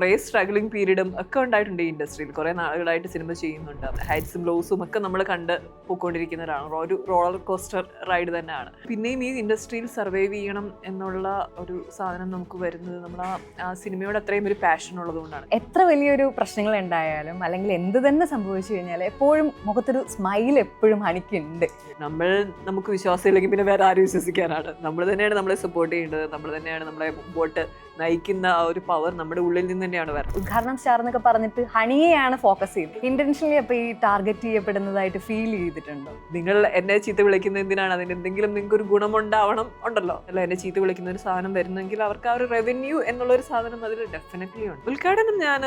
കുറേ സ്ട്രഗ്ലിംഗ് പീരീഡും ഒക്കെ ഉണ്ടായിട്ടുണ്ട് ഈ ഇൻഡസ്ട്രിയിൽ കുറേ നാളുകളായിട്ട് സിനിമ ചെയ്യുന്നുണ്ട്. ഹൈറ്റ്സും ലോസും ഒക്കെ നമ്മൾ കണ്ട് പോയിക്കൊണ്ടിരിക്കുന്ന ഒരാൾ ഒരു റോളർ കോസ്റ്റർ റൈഡ് തന്നെയാണ്. പിന്നെയും ഈ ഇൻഡസ്ട്രിയിൽ സർവൈവ് ചെയ്യണം എന്നുള്ള ഒരു സാധനം നമുക്ക് വരുന്നത് നമ്മൾ ആ ആ സിനിമയോട് അത്രയും ഒരു പാഷൻ ഉള്ളതുകൊണ്ടാണ് എത്ര വലിയൊരു പ്രശ്നങ്ങൾ ഉണ്ടായാലും അല്ലെങ്കിൽ എന്ത് തന്നെ സംഭവിച്ചു കഴിഞ്ഞാൽ എപ്പോഴും മുഖത്തൊരു സ്മൈൽ എപ്പോഴും ഹണിക്കുണ്ട് നമ്മൾ നമുക്ക് വിശ്വാസമില്ലെങ്കിൽ പിന്നെ വേറെ ആരും വിശ്വസിക്കാനാണ്. നമ്മൾ തന്നെയാണ് നമ്മളെ സപ്പോർട്ട് ചെയ്യേണ്ടത്. നമ്മൾ തന്നെയാണ് നമ്മളെ മുമ്പോട്ട് നയിക്കുന്ന ആ ഒരു പവർ നമ്മുടെ ഉള്ളിൽ നിന്ന് തന്നെയാണ് വരുന്നത്. ഉദ്ഘാടനം സ്റ്റാർ എന്നൊക്കെ പറഞ്ഞിട്ട് ഹണിയെയാണ് ഫോക്കസ് ചെയ്യുന്നത് ഇന്റൻഷനലി അപ്പൊ ഈ ടാർഗറ്റ് ചെയ്യപ്പെടുന്നതായിട്ട് ഫീൽ ചെയ്തിട്ടുണ്ടോ? നിങ്ങൾ എന്നെ ചീത്ത വിളിക്കുന്ന എന്തിനാണ്? അതിന് എന്തെങ്കിലും നിങ്ങൾക്ക് ഒരു ഗുണമുണ്ടാവണം ഉണ്ടല്ലോ. അല്ല എന്നെ ചീത്ത വിളിക്കുന്ന ഒരു സാധനം വരുന്നെങ്കിൽ അവർക്ക് ആ ഒരു റവന്യൂ എന്നുള്ള ഒരു സാധനം അതിൽ ഡെഫിനറ്റ്ലി ഉണ്ട്. ഉദ്ഘാടനം ഞാൻ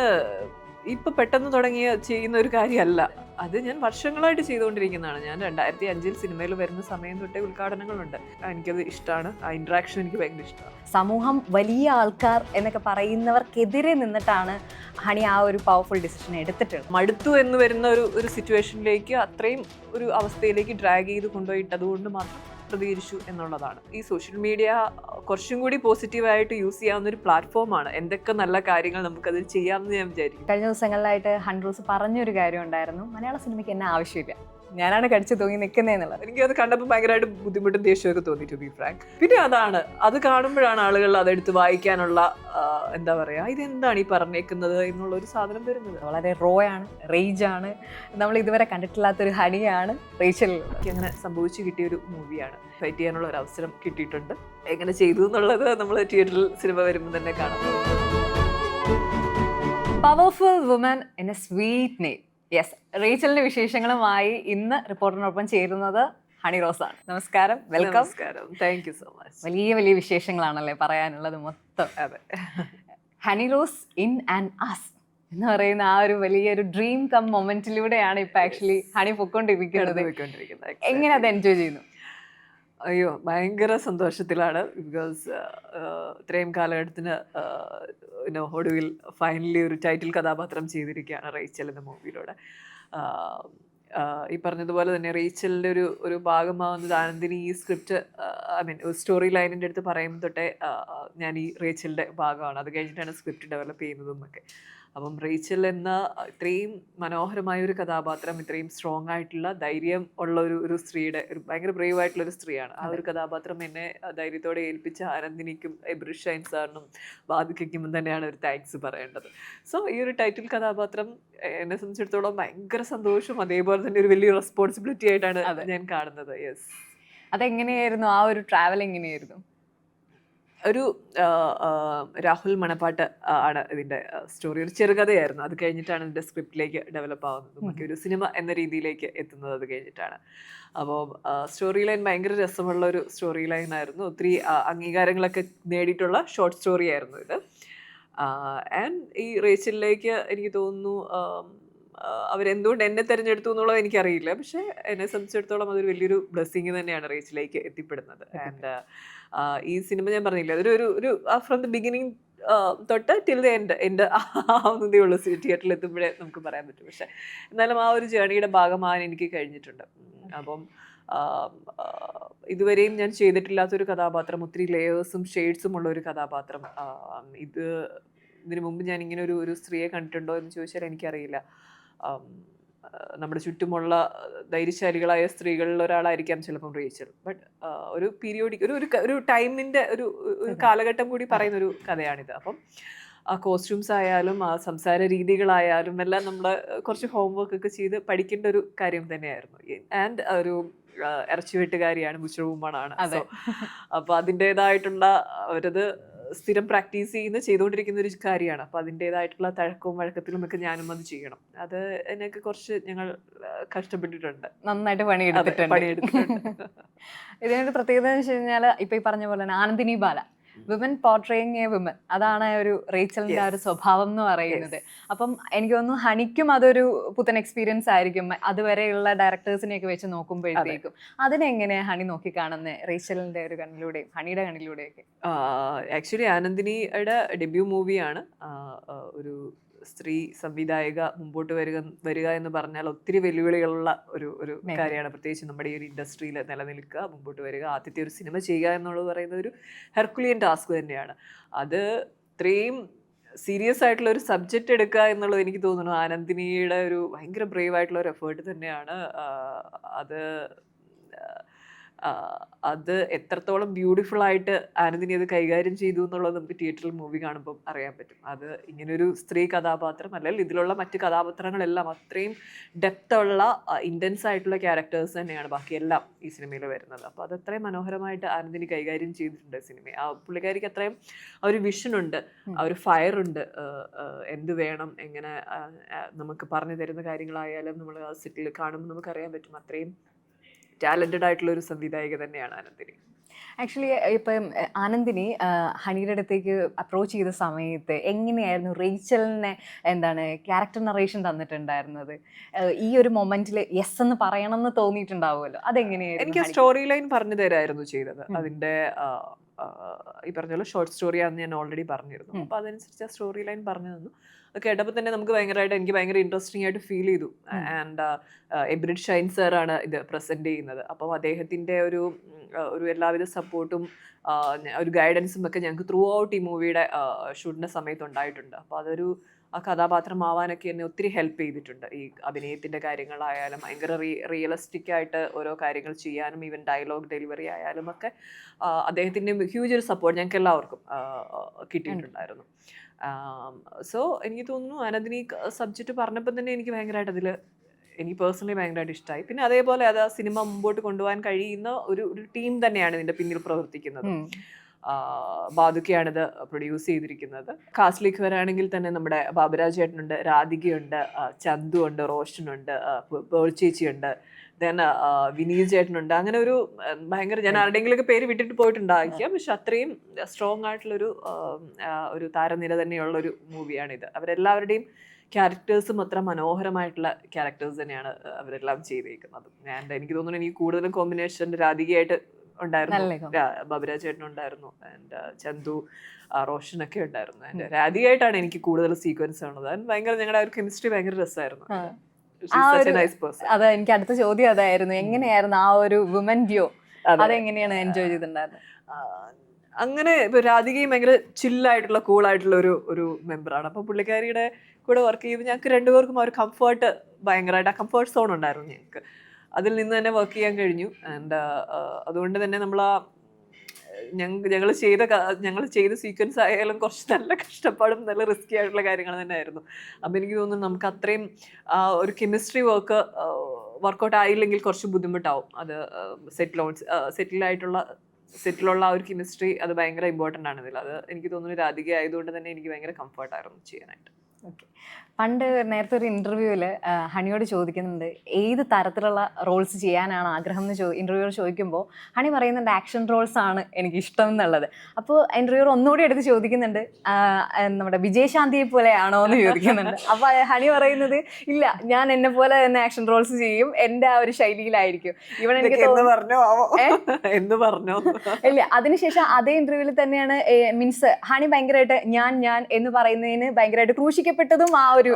ഇപ്പൊ പെട്ടെന്ന് തുടങ്ങിയ ചെയ്യുന്ന ഒരു കാര്യമല്ല. അത് ഞാൻ വർഷങ്ങളായിട്ട് ചെയ്തുകൊണ്ടിരിക്കുന്നതാണ്. ഞാൻ രണ്ടായിരത്തി അഞ്ചിൽ സിനിമയിൽ വരുന്ന സമയം തൊട്ടേ ഉദ്ഘാടനങ്ങളുണ്ട്. എനിക്കത് ഇഷ്ടമാണ് ആ ഇൻട്രാക്ഷൻ എനിക്ക് ഭയങ്കര ഇഷ്ടമാണ് സമൂഹം വലിയ ആൾക്കാർ എന്നൊക്കെ പറയുന്നവർക്കെതിരെ നിന്നിട്ടാണ് ഹണി ആ ഒരു പവർഫുൾ ഡിസിഷൻ എടുത്തിട്ടുള്ളത്. മടുത്തു എന്ന് വരുന്ന ഒരു ഒരു സിറ്റുവേഷനിലേക്ക് അത്രയും ഒരു അവസ്ഥയിലേക്ക് ഡ്രാഗ് ചെയ്ത് കൊണ്ടുപോയിട്ട് അതുകൊണ്ട് മാത്രം പ്രതികരിച്ചു എന്നുള്ളതാണ്. ഈ സോഷ്യൽ മീഡിയ കുറച്ചും കൂടി പോസിറ്റീവായിട്ട് യൂസ് ചെയ്യാവുന്ന ഒരു പ്ലാറ്റ്ഫോമാണ്. എന്തൊക്കെ നല്ല കാര്യങ്ങൾ നമുക്കതിൽ ചെയ്യാമെന്ന് ഞാൻ വിചാരിക്കും കഴിഞ്ഞ ദിവസങ്ങളിലായിട്ട് ഹൺഡ്രൂസ് പറഞ്ഞൊരു കാര്യം ഉണ്ടായിരുന്നു. മലയാള സിനിമയ്ക്ക് എന്നെ ആവശ്യമില്ല. ഞാനാണ് കടിച്ചു തൂങ്ങി നിൽക്കുന്നതെന്നുള്ളത് എനിക്ക് അത് കണ്ടപ്പോൾ ഭയങ്കരമായിട്ട് ബുദ്ധിമുട്ടും ദേഷ്യമൊക്കെ തോന്നി ടു ബി ഫ്രാങ്ക് പിന്നെ അതാണ് അത് കാണുമ്പോഴാണ് ആളുകൾ അതെടുത്ത് വായിക്കാനുള്ള എന്താ പറയുക ഇതെന്താണ് ഈ പറഞ്ഞേക്കുന്നത് എന്നുള്ള ഒരു സാധനം വരുന്നത്. വളരെ റോ ആണ് റേജ് ആണ് നമ്മൾ ഇതുവരെ കണ്ടിട്ടില്ലാത്തൊരു ഹണിയാണ് റേച്ചൽ. എനിക്ക് അങ്ങനെ സംഭവിച്ചു കിട്ടിയ ഒരു മൂവിയാണ്. ഫൈറ്റ് ചെയ്യാനുള്ള ഒരു അവസരം കിട്ടിയിട്ടുണ്ട്. എങ്ങനെ ചെയ്തു എന്നുള്ളത് നമ്മൾ തിയേറ്ററിൽ സിനിമ വരുമ്പോൾ തന്നെ കാണാം. Powerful woman in a sweet name yes റീച്ചലിന്റെ വിശേഷങ്ങളുമായി ഇന്ന് റിപ്പോർട്ടറിനൊപ്പം ചേരുന്നത് ഹണി റോസ് ആണ് നമസ്കാരം. വെൽക്കം നമസ്കാരം. താങ്ക് യു സോ മച്ച് വലിയ വലിയ വിശേഷങ്ങളാണല്ലേ പറയാനുള്ളത് മൊത്തം. അതെ. Honey Rose in and as എന്ന് പറയുന്ന ആ ഒരു വലിയൊരു ഡ്രീം കം മൊമെന്റിലൂടെയാണ് ഇപ്പൊ ആക്ച്വലി ഹണി പൊക്കോണ്ടിരിക്കുന്നത് എങ്ങനെ അത് എൻജോയ് ചെയ്യുന്നു? അയ്യോ ഭയങ്കര സന്തോഷത്തിലാണ്. ബിക്കോസ് ഇത്രയും കാലഘട്ടത്തിന് ഒടുവിൽ ഫൈനലി ഒരു ടൈറ്റിൽ കഥാപാത്രം ചെയ്തിരിക്കുകയാണ് റേച്ചൽ എന്ന മൂവിയിലൂടെ. ഈ പറഞ്ഞതുപോലെ തന്നെ റേച്ചലിന്റെ ഒരു ഒരു ഭാഗമാവുന്നത് ആനന്ദിനി ഈ സ്ക്രിപ്റ്റ് ഐ മീൻ സ്റ്റോറി ലൈനിന്റെ അടുത്ത് പറയുമ്പോൾ തൊട്ടേ ഞാൻ ഈ റേച്ചലിന്റെ ഭാഗമാണ്. അത് കഴിഞ്ഞിട്ടാണ് സ്ക്രിപ്റ്റ് ഡെവലപ്പ് ചെയ്യുന്നതും ഒക്കെ. അപ്പം റേച്ചൽ എന്ന ഇത്രയും മനോഹരമായ ഒരു കഥാപാത്രം ഇത്രയും സ്ട്രോങ് ആയിട്ടുള്ള ധൈര്യം ഉള്ള ഒരു ഒരു സ്ത്രീയുടെ ഒരു ഭയങ്കര ബ്രേവ് ആയിട്ടുള്ള ഒരു സ്ത്രീയാണ്. ആ ഒരു കഥാപാത്രം എന്നെ ധൈര്യത്തോടെ ഏൽപ്പിച്ച ആനന്ദിനിക്കും എബ്രിഷ് ഷൈൻ സാറിനും ബാധിക്കും തന്നെയാണ് ഒരു താങ്ക്സ് പറയേണ്ടത്. സോ ഈ ഒരു ടൈറ്റിൽ കഥാപാത്രം എന്നെ സംബന്ധിച്ചിടത്തോളം ഭയങ്കര സന്തോഷം അതേപോലെ തന്നെ ഒരു വലിയ റെസ്പോൺസിബിലിറ്റി ആയിട്ടാണ് ഞാൻ കാണുന്നത്. യെസ് അതെങ്ങനെയായിരുന്നു? ആ ഒരു ട്രാവൽ എങ്ങനെയായിരുന്നു? ഒരു രാഹുൽ മണപ്പാട്ട് ആണ് ഇതിന്റെ സ്റ്റോറി ഒരു ചെറുകഥയായിരുന്നു. അത് കഴിഞ്ഞിട്ടാണ് ഇതിന്റെ സ്ക്രിപ്റ്റിലേക്ക് ഡെവലപ്പ് ആവുന്നത്. നമുക്ക് ഒരു സിനിമ എന്ന രീതിയിലേക്ക് എത്തുന്നത് അത് കഴിഞ്ഞിട്ടാണ്. അപ്പോൾ സ്റ്റോറി ലൈൻ ഭയങ്കര രസമുള്ള ഒരു സ്റ്റോറി ലൈൻ ആയിരുന്നു. ഒത്തിരി അംഗീകാരങ്ങളൊക്കെ നേടിയിട്ടുള്ള ഷോർട്ട് സ്റ്റോറി ആയിരുന്നു ഇത്. ആൻഡ് ഈ റേച്ചലിലേക്ക് എനിക്ക് തോന്നുന്നു അവരെന്തുകൊണ്ട് എന്നെ തിരഞ്ഞെടുത്തു എന്നുള്ളത് എനിക്കറിയില്ല. പക്ഷേ എന്നെ സംബന്ധിച്ചിടത്തോളം അതൊരു വലിയൊരു ബ്ലെസ്സിങ് തന്നെയാണ് റേച്ചിലേക്ക് എത്തിപ്പെടുന്നത്. ആൻഡ് ഈ സിനിമ ഞാൻ പറഞ്ഞില്ല അതൊരു ഒരു ഒരു ഫ്രം ദ ബിഗിനിങ് തൊട്ട് ടിൽ ദ എൻഡ് എന്റെ ആവുന്നതേ ഉള്ളൂ തിയേറ്ററിൽ എത്തുമ്പോഴേ നമുക്ക് പറയാൻ പറ്റും. പക്ഷേ എന്നാലും ആ ഒരു ജേണിയുടെ ഭാഗമാകാൻ എനിക്ക് കഴിഞ്ഞിട്ടുണ്ട്. അപ്പം ഇതുവരെയും ഞാൻ ചെയ്തിട്ടില്ലാത്തൊരു കഥാപാത്രം ഒത്തിരി ലെയേഴ്സും ഷെയ്ഡ്സും ഉള്ള ഒരു കഥാപാത്രം ഇത് ഇതിനു മുമ്പ് ഞാൻ ഇങ്ങനെ ഒരു ഒരു സ്ത്രീയെ കണ്ടിട്ടുണ്ടോ എന്ന് ചോദിച്ചാൽ എനിക്കറിയില്ല. നമ്മുടെ ചുറ്റുമുള്ള ധൈര്യശാലികളായ സ്ത്രീകളിൽ ഒരാളായിരിക്കാം ചിലപ്പം റീച്ചൽ ബട്ട് ഒരു പീരിയോഡിക് ഒരു ഒരു ടൈമിന്റെ ഒരു ഒരു കാലഘട്ടം കൂടി പറയുന്ന ഒരു കഥയാണിത്. അപ്പം ആ കോസ്റ്റ്യൂംസ് ആയാലും ആ സംസാര രീതികളായാലും എല്ലാം നമ്മൾ കുറച്ച് ഹോംവർക്ക് ഒക്കെ ചെയ്ത് പഠിക്കേണ്ട ഒരു കാര്യം തന്നെയായിരുന്നു. ആൻഡ് ഒരു ഇറച്ചി ഇറച്ചിവെട്ടുകാരിയാണ് മുച്ചവുമാണ് അതെ. അപ്പോൾ അതിന്റെതായിട്ടുള്ള അവരത് സ്ഥിരം പ്രാക്ടീസ് ചെയ്യുന്ന ചെയ്തുകൊണ്ടിരിക്കുന്ന ഒരു കാര്യമാണ്. അപ്പോൾ അതിന്റെതായിട്ടുള്ള തഴക്കവും വഴക്കത്തിലും ഒക്കെ ഞാനും അത് ചെയ്യണം. അത് എന്നൊക്കെ കുറച്ച് ഞങ്ങൾ കഷ്ടപ്പെട്ടിട്ടുണ്ട്. നന്നായിട്ട് പണിയെടുത്തിട്ടുണ്ട്. പണിയെടുത്തിട്ടുണ്ട്. ഇതിനൊരു പ്രത്യേകത എന്ന് വെച്ച് കഴിഞ്ഞാൽ ഇപ്പൊ ഈ പറഞ്ഞ പോലെ തന്നെ Anandini Bala. Women portraying a women അതാണ് ഒരു റേച്ചലിന്റെ ആ ഒരു സ്വഭാവം എന്ന് പറയുന്നത്. അപ്പം എനിക്ക് തോന്നുന്നു ഹണിക്കും അതൊരു പുത്തൻ എക്സ്പീരിയൻസ് ആയിരിക്കും. അതുവരെയുള്ള ഡയറക്ടേഴ്സിനെയൊക്കെ വെച്ച് നോക്കുമ്പോഴത്തേക്കും. അതിനെങ്ങനെ ഹണി നോക്കി കാണുന്നത് റേച്ചലിന്റെ ഒരു കണ്ണിലൂടെയും ഹണിയുടെ കണ്ണിലൂടെയൊക്കെ? ആക്ച്വലി ആനന്ദിനിയുടെ ഡെബ്യൂ മൂവിയാണ് ഒരു സ്ത്രീ സംവിധായക മുമ്പോട്ട് വരിക വരിക എന്ന് പറഞ്ഞാൽ ഒത്തിരി വെല്ലുവിളികളുള്ള ഒരു ഒരു. കാര്യമാണ്. പ്രത്യേകിച്ച് നമ്മുടെ ഈ ഒരു ഇൻഡസ്ട്രിയിൽ നിലനിൽക്കുക മുമ്പോട്ട് വരിക ആദ്യത്തെ ഒരു സിനിമ ചെയ്യുക എന്നുള്ളത് പറയുന്നത് ഒരു ഹെർക്കുലിയൻ ടാസ്ക് തന്നെയാണ്. അത് ഇത്രയും സീരിയസ് ആയിട്ടുള്ള ഒരു സബ്ജക്റ്റ് എടുക്കുക എന്നുള്ളത് എനിക്ക് തോന്നുന്നു ആനന്ദിനിയുടെ ഒരു ഭയങ്കര ബ്രേവ് ആയിട്ടുള്ള ഒരു എഫേർട്ട് തന്നെയാണ്. അത് അത് എത്രത്തോളം ബ്യൂട്ടിഫുൾ ആയിട്ട് ആനന്ദിനി അത് കൈകാര്യം ചെയ്തു എന്നുള്ളത് നമുക്ക് തിയേറ്ററിൽ മൂവി കാണുമ്പോൾ അറിയാൻ പറ്റും. അത് ഇങ്ങനൊരു സ്ത്രീ കഥാപാത്രം അല്ലെങ്കിൽ ഇതിലുള്ള മറ്റ് കഥാപാത്രങ്ങളെല്ലാം അത്രയും ഡെപ്തുള്ള ഇന്റൻസ് ആയിട്ടുള്ള ക്യാരക്ടേഴ്സ് തന്നെയാണ് ബാക്കിയെല്ലാം ഈ സിനിമയിൽ വരുന്നത്. അപ്പോൾ അത് അത്രയും മനോഹരമായിട്ട് ആനന്ദിനി കൈകാര്യം ചെയ്തിട്ടുണ്ട് സിനിമ ആ പുള്ളിക്കാരിക്ക് അത്രയും ആ ഒരു വിഷനുണ്ട് ആ ഒരു ഫയർ ഉണ്ട് ആ, ആ, എന്ത് വേണം എങ്ങനെ നമുക്ക് പറഞ്ഞു തരുന്ന കാര്യങ്ങളായാലും നമ്മൾ ആ സെറ്റിൽ കാണുമ്പോൾ നമുക്കറിയാൻ പറ്റും അത്രയും ടാലന്റഡ് ആയിട്ടുള്ള ഒരു സംവിധായിക തന്നെയാണ് ആനന്ദിനി. ആക്ച്വലി ഇപ്പം ആനന്ദിനി ഹണിയുടെ അടുത്തേക്ക് അപ്രോച്ച് ചെയ്ത സമയത്ത് എങ്ങനെയായിരുന്നു റേച്ചലിനെ എന്താണ് ക്യാരക്ടർ നറേഷൻ തന്നിട്ടുണ്ടായിരുന്നത്? ഈ ഒരു മൊമെന്റിൽ യെസ് എന്ന് പറയണം എന്ന് തോന്നിയിട്ടുണ്ടാവുമല്ലോ. അതെങ്ങനെയായിരുന്നു എനിക്ക് സ്റ്റോറി ലൈൻ പറഞ്ഞു തരായിരുന്നു ചെയ്തത്. അതിന്റെ ഈ പറഞ്ഞ പോലെ ഷോർട്ട് സ്റ്റോറിയാണെന്ന് ഞാൻ ഓൾറെഡി പറഞ്ഞിരുന്നു. അപ്പോൾ അതനുസരിച്ച് ആ സ്റ്റോറി ലൈൻ പറഞ്ഞു തന്നു. അത് കേട്ടപ്പോൾ തന്നെ നമുക്ക് ഭയങ്കരമായിട്ട് എനിക്ക് ഭയങ്കര ഇൻട്രസ്റ്റിംഗ് ആയിട്ട് ഫീൽ ചെയ്തു. ആൻഡ് എബ്രിഡ് ഷൈൻ സാറാണ് ഇത് പ്രസന്റ് ചെയ്യുന്നത്. അപ്പോൾ അദ്ദേഹത്തിന്റെ ഒരു ഒരു എല്ലാവിധ സപ്പോർട്ടും ഒരു ഗൈഡൻസും ഒക്കെ ഞങ്ങൾക്ക് ത്രൂ ഔട്ട് ഈ മൂവിയുടെ ഷൂട്ടിന്റെ സമയത്ത് ഉണ്ടായിട്ടുണ്ട്. അപ്പോൾ അതൊരു ആ കഥാപാത്രമാവാനൊക്കെ എന്നെ ഒത്തിരി ഹെൽപ്പ് ചെയ്തിട്ടുണ്ട്. ഈ അഭിനയത്തിന്റെ കാര്യങ്ങളായാലും ഭയങ്കര റീ റിയലിസ്റ്റിക് ആയിട്ട് ഓരോ കാര്യങ്ങൾ ചെയ്യാനും ഈവൻ ഡയലോഗ് ഡെലിവറി ആയാലും ഒക്കെ അദ്ദേഹത്തിന്റെ ഹ്യൂജ് ഒരു സപ്പോർട്ട് ഞങ്ങൾക്ക് എല്ലാവർക്കും കിട്ടിയിട്ടുണ്ടായിരുന്നു. സോ എനിക്ക് തോന്നുന്നു അനന്തിനി സബ്ജക്റ്റ് പറഞ്ഞപ്പോൾ തന്നെ എനിക്ക് ഭയങ്കരമായിട്ട് അതിൽ എനിക്ക് പേഴ്സണലി ഭയങ്കരമായിട്ട് ഇഷ്ടമായി പിന്നെ അതേപോലെ അത് ആ സിനിമ മുമ്പോട്ട് കൊണ്ടുപോകാൻ കഴിയുന്ന ഒരു ഒരു ടീം തന്നെയാണ് ഇതിന്റെ പിന്നിൽ പ്രവർത്തിക്കുന്നത്. ബാധുക്കയാണിത് പ്രൊഡ്യൂസ് ചെയ്തിരിക്കുന്നത്. കാസ്ലിക്ക് വരാണെങ്കിൽ തന്നെ നമ്മുടെ ബാബുരാജ് ചേട്ടനുണ്ട് രാധികയുണ്ട് ചന്തു ഉണ്ട് റോഷനുണ്ട് പേൾ ചേച്ചിയുണ്ട്. ദെൻ വിനീത് ചേട്ടനുണ്ട്. അങ്ങനെ ഒരു ഭയങ്കര ഞാൻ ആരുടെയെങ്കിലുമൊക്കെ പേര് വിട്ടിട്ട് പോയിട്ടുണ്ടായിരിക്കാം. പക്ഷെ അത്രയും സ്ട്രോങ് ആയിട്ടുള്ളൊരു ആ, ആ, ഒരു താരനിര തന്നെയുള്ള ഒരു മൂവിയാണിത് അവരെല്ലാവരുടെയും ക്യാരക്ടേഴ്സും അത്ര മനോഹരമായിട്ടുള്ള ക്യാരക്ടേഴ്സ് തന്നെയാണ് അവരെല്ലാം ചെയ്തേക്കുന്നത്. ഞാൻ എനിക്ക് തോന്നുന്നു എനിക്ക് കൂടുതലും കോമ്പിനേഷൻ രാധികയായിട്ട് ഉണ്ടായിരുന്നു. ബബുരാജ് ചേട്ടൻ ഉണ്ടായിരുന്നു. ആൻഡ് ചന്തു റോഷനൊക്കെ ഉണ്ടായിരുന്നു. ആൻഡ് രാധികയായിട്ടാണ് എനിക്ക് കൂടുതൽ സീക്വൻസ് അത് ഭയങ്കര ഞങ്ങളുടെ ആ ഒരു കെമിസ്ട്രി ഭയങ്കര രസമായിരുന്നു അത് എനിക്ക് അടുത്ത ചോദ്യം അതായിരുന്നു. എങ്ങനെയായിരുന്നു ആ ഒരു വുമൻ വ്യൂ അതെങ്ങനെയാണ് എൻജോയ് ചെയ്തിട്ടുണ്ടായിരുന്നത് അങ്ങനെ ഇപ്പൊ രാധികയും ഭയങ്കര ചില്ലായിട്ടുള്ള കൂളായിട്ടുള്ള ഒരു ഒരു മെമ്പറാണ് അപ്പൊ പുള്ളിക്കാരിയുടെ കൂടെ വർക്ക് ചെയ്യുമ്പോൾ ഞങ്ങൾക്ക് രണ്ടുപേർക്കും ആ ഒരു കംഫർട്ട് ഭയങ്കരമായിട്ട് ആ കംഫർട്ട് സോൺ ഉണ്ടായിരുന്നു ഞങ്ങൾക്ക് അതിൽ നിന്ന് തന്നെ വർക്ക് ചെയ്യാൻ കഴിഞ്ഞു. ആൻഡ് അതുകൊണ്ട് തന്നെ നമ്മൾ ആ ഞങ്ങൾ ചെയ്ത ഞങ്ങൾ ചെയ്ത സീക്വൻസ് ആയാലും കുറച്ച് നല്ല കഷ്ടപ്പാടും നല്ല റിസ്കി ആയിട്ടുള്ള കാര്യങ്ങൾ തന്നെയായിരുന്നു. അപ്പം എനിക്ക് തോന്നുന്നു നമുക്ക് അത്രയും ഒരു കെമിസ്ട്രി വർക്ക് വർക്കൗട്ട് ആയില്ലെങ്കിൽ കുറച്ച് ബുദ്ധിമുട്ടാവും. അത് സെറ്റിൽ സെറ്റിലായിട്ടുള്ള സെറ്റിലുള്ള ആ ഒരു കെമിസ്ട്രി അത് ഭയങ്കര ഇമ്പോർട്ടന്റ് ആണ് ഇതിൽ. അത് എനിക്ക് തോന്നുന്നു രാധിക ആയതുകൊണ്ട് തന്നെ എനിക്ക് ഭയങ്കര കംഫർട്ടായിരുന്നു ചെയ്യാനായിട്ട്. ഓക്കെ പണ്ട് നേരത്തെ ഒരു ഇന്റർവ്യൂവിൽ ഹണിയോട് ചോദിക്കുന്നുണ്ട് ഏത് തരത്തിലുള്ള റോൾസ് ചെയ്യാനാണ് ആഗ്രഹം എന്ന് ചോ ഇന്റർവ്യൂവർ ചോദിക്കുമ്പോൾ ഹണി പറയുന്നുണ്ട് ആക്ഷൻ റോൾസ് ആണ് എനിക്ക് ഇഷ്ടം എന്നുള്ളത്. അപ്പോൾ ഇന്റർവ്യൂവർ ഒന്നുകൂടി എടുത്ത് ചോദിക്കുന്നുണ്ട് നമ്മുടെ വിജയശാന്തിയെ പോലെയാണോ എന്ന് ചോദിക്കുന്നുണ്ട്. അപ്പോൾ ഹണി പറയുന്നത് ഇല്ല ഞാൻ എന്നെ പോലെ തന്നെ ആക്ഷൻ റോൾസ് ചെയ്യും എന്റെ ആ ഒരു ശൈലിയിലായിരിക്കും. ഇവിടെ എനിക്ക് എന്ന് പറഞ്ഞു? ഇല്ല അതിനുശേഷം അതേ ഇന്റർവ്യൂവിൽ തന്നെയാണ് മീൻസ് ഹണി ഭയങ്കരമായിട്ട് ഞാൻ ഞാൻ എന്ന് പറയുന്നതിന് ഭയങ്കരമായിട്ട് ക്രൂശിക്കപ്പെട്ടതും ആ ഒരു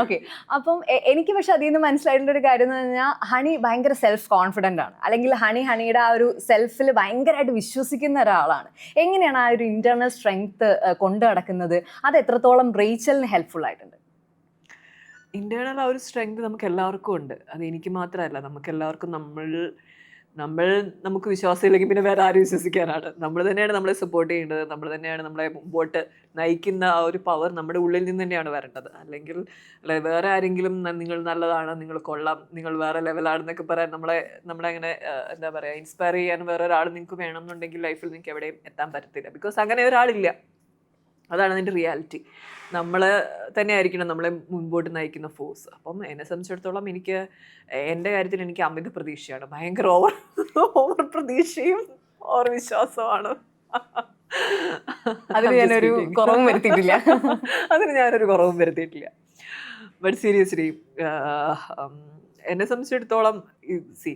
ഓക്കെ അപ്പം എനിക്ക് പക്ഷെ അതിൽ നിന്ന് മനസ്സിലായിട്ടുള്ള ഒരു കാര്യം എന്ന് പറഞ്ഞാൽ ഹണി ഭയങ്കര സെൽഫ് കോൺഫിഡന്റ് ആണ്. അല്ലെങ്കിൽ ഹണി ഹണിയുടെ ആ ഒരു സെൽഫിൽ ഭയങ്കരമായിട്ട് വിശ്വസിക്കുന്ന ഒരാളാണ്. എങ്ങനെയാണ് ആ ഒരു ഇന്റേണൽ സ്ട്രെങ്ത് കൊണ്ടു നടക്കുന്നത്? അത് എത്രത്തോളം റേച്ചലിന് ഹെൽപ്ഫുൾ ആയിട്ടുണ്ട്? ഇന്റേണൽ ആ ഒരു സ്ട്രെങ്ത് നമുക്ക് എല്ലാവർക്കും ഉണ്ട്. അത് എനിക്ക് മാത്രമല്ല നമുക്ക് എല്ലാവർക്കും നമ്മൾ നമ്മൾ നമുക്ക് വിശ്വാസമില്ലെങ്കിൽ പിന്നെ വേറെ ആരും വിശ്വസിക്കാനാണ്. നമ്മൾ തന്നെയാണ് നമ്മളെ സപ്പോർട്ട് ചെയ്യേണ്ടത് നമ്മൾ തന്നെയാണ് നമ്മളെ മുമ്പോട്ട് നയിക്കുന്ന ആ ഒരു പവർ നമ്മുടെ ഉള്ളിൽ നിന്ന് തന്നെയാണ് വരേണ്ടത്. അല്ലെങ്കിൽ അല്ലെ വേറെ ആരെങ്കിലും നിങ്ങൾ നല്ലതാണ് നിങ്ങൾ കൊള്ളാം നിങ്ങൾ വേറെ ലെവലാണെന്നൊക്കെ പറയാൻ നമ്മളെ നമ്മളെ അങ്ങനെ എന്താ പറയുക ഇൻസ്പയർ ചെയ്യാൻ വേറെ ഒരാൾ നിങ്ങൾക്ക് വേണമെന്നുണ്ടെങ്കിൽ ലൈഫിൽ നിങ്ങൾക്ക് എവിടെയും എത്താൻ പറ്റത്തില്ല. ബിക്കോസ് അങ്ങനെ ഒരാളില്ല. അതാണ് അതിന്റെ റിയാലിറ്റി നമ്മൾ തന്നെ ആയിരിക്കണം നമ്മളെ മുൻപോട്ട് നയിക്കുന്ന ഫോഴ്സ് അപ്പം എന്നെ സംബന്ധിച്ചിടത്തോളം എനിക്ക് എന്റെ കാര്യത്തിൽ എനിക്ക് അമിത പ്രതീക്ഷയാണ്. ഭയങ്കര ഓവർ ഓവർ പ്രതീക്ഷയും ഓവർ വിശ്വാസമാണ്. അതിന് ഞാനൊരു. കുറവും വരുത്തിയിട്ടില്ല. അതിന് ഞാനൊരു കുറവും വരുത്തിയിട്ടില്ല. ബട്ട് സീരിയസ്ലി എന്നെ സംബന്ധിച്ചിടത്തോളം സി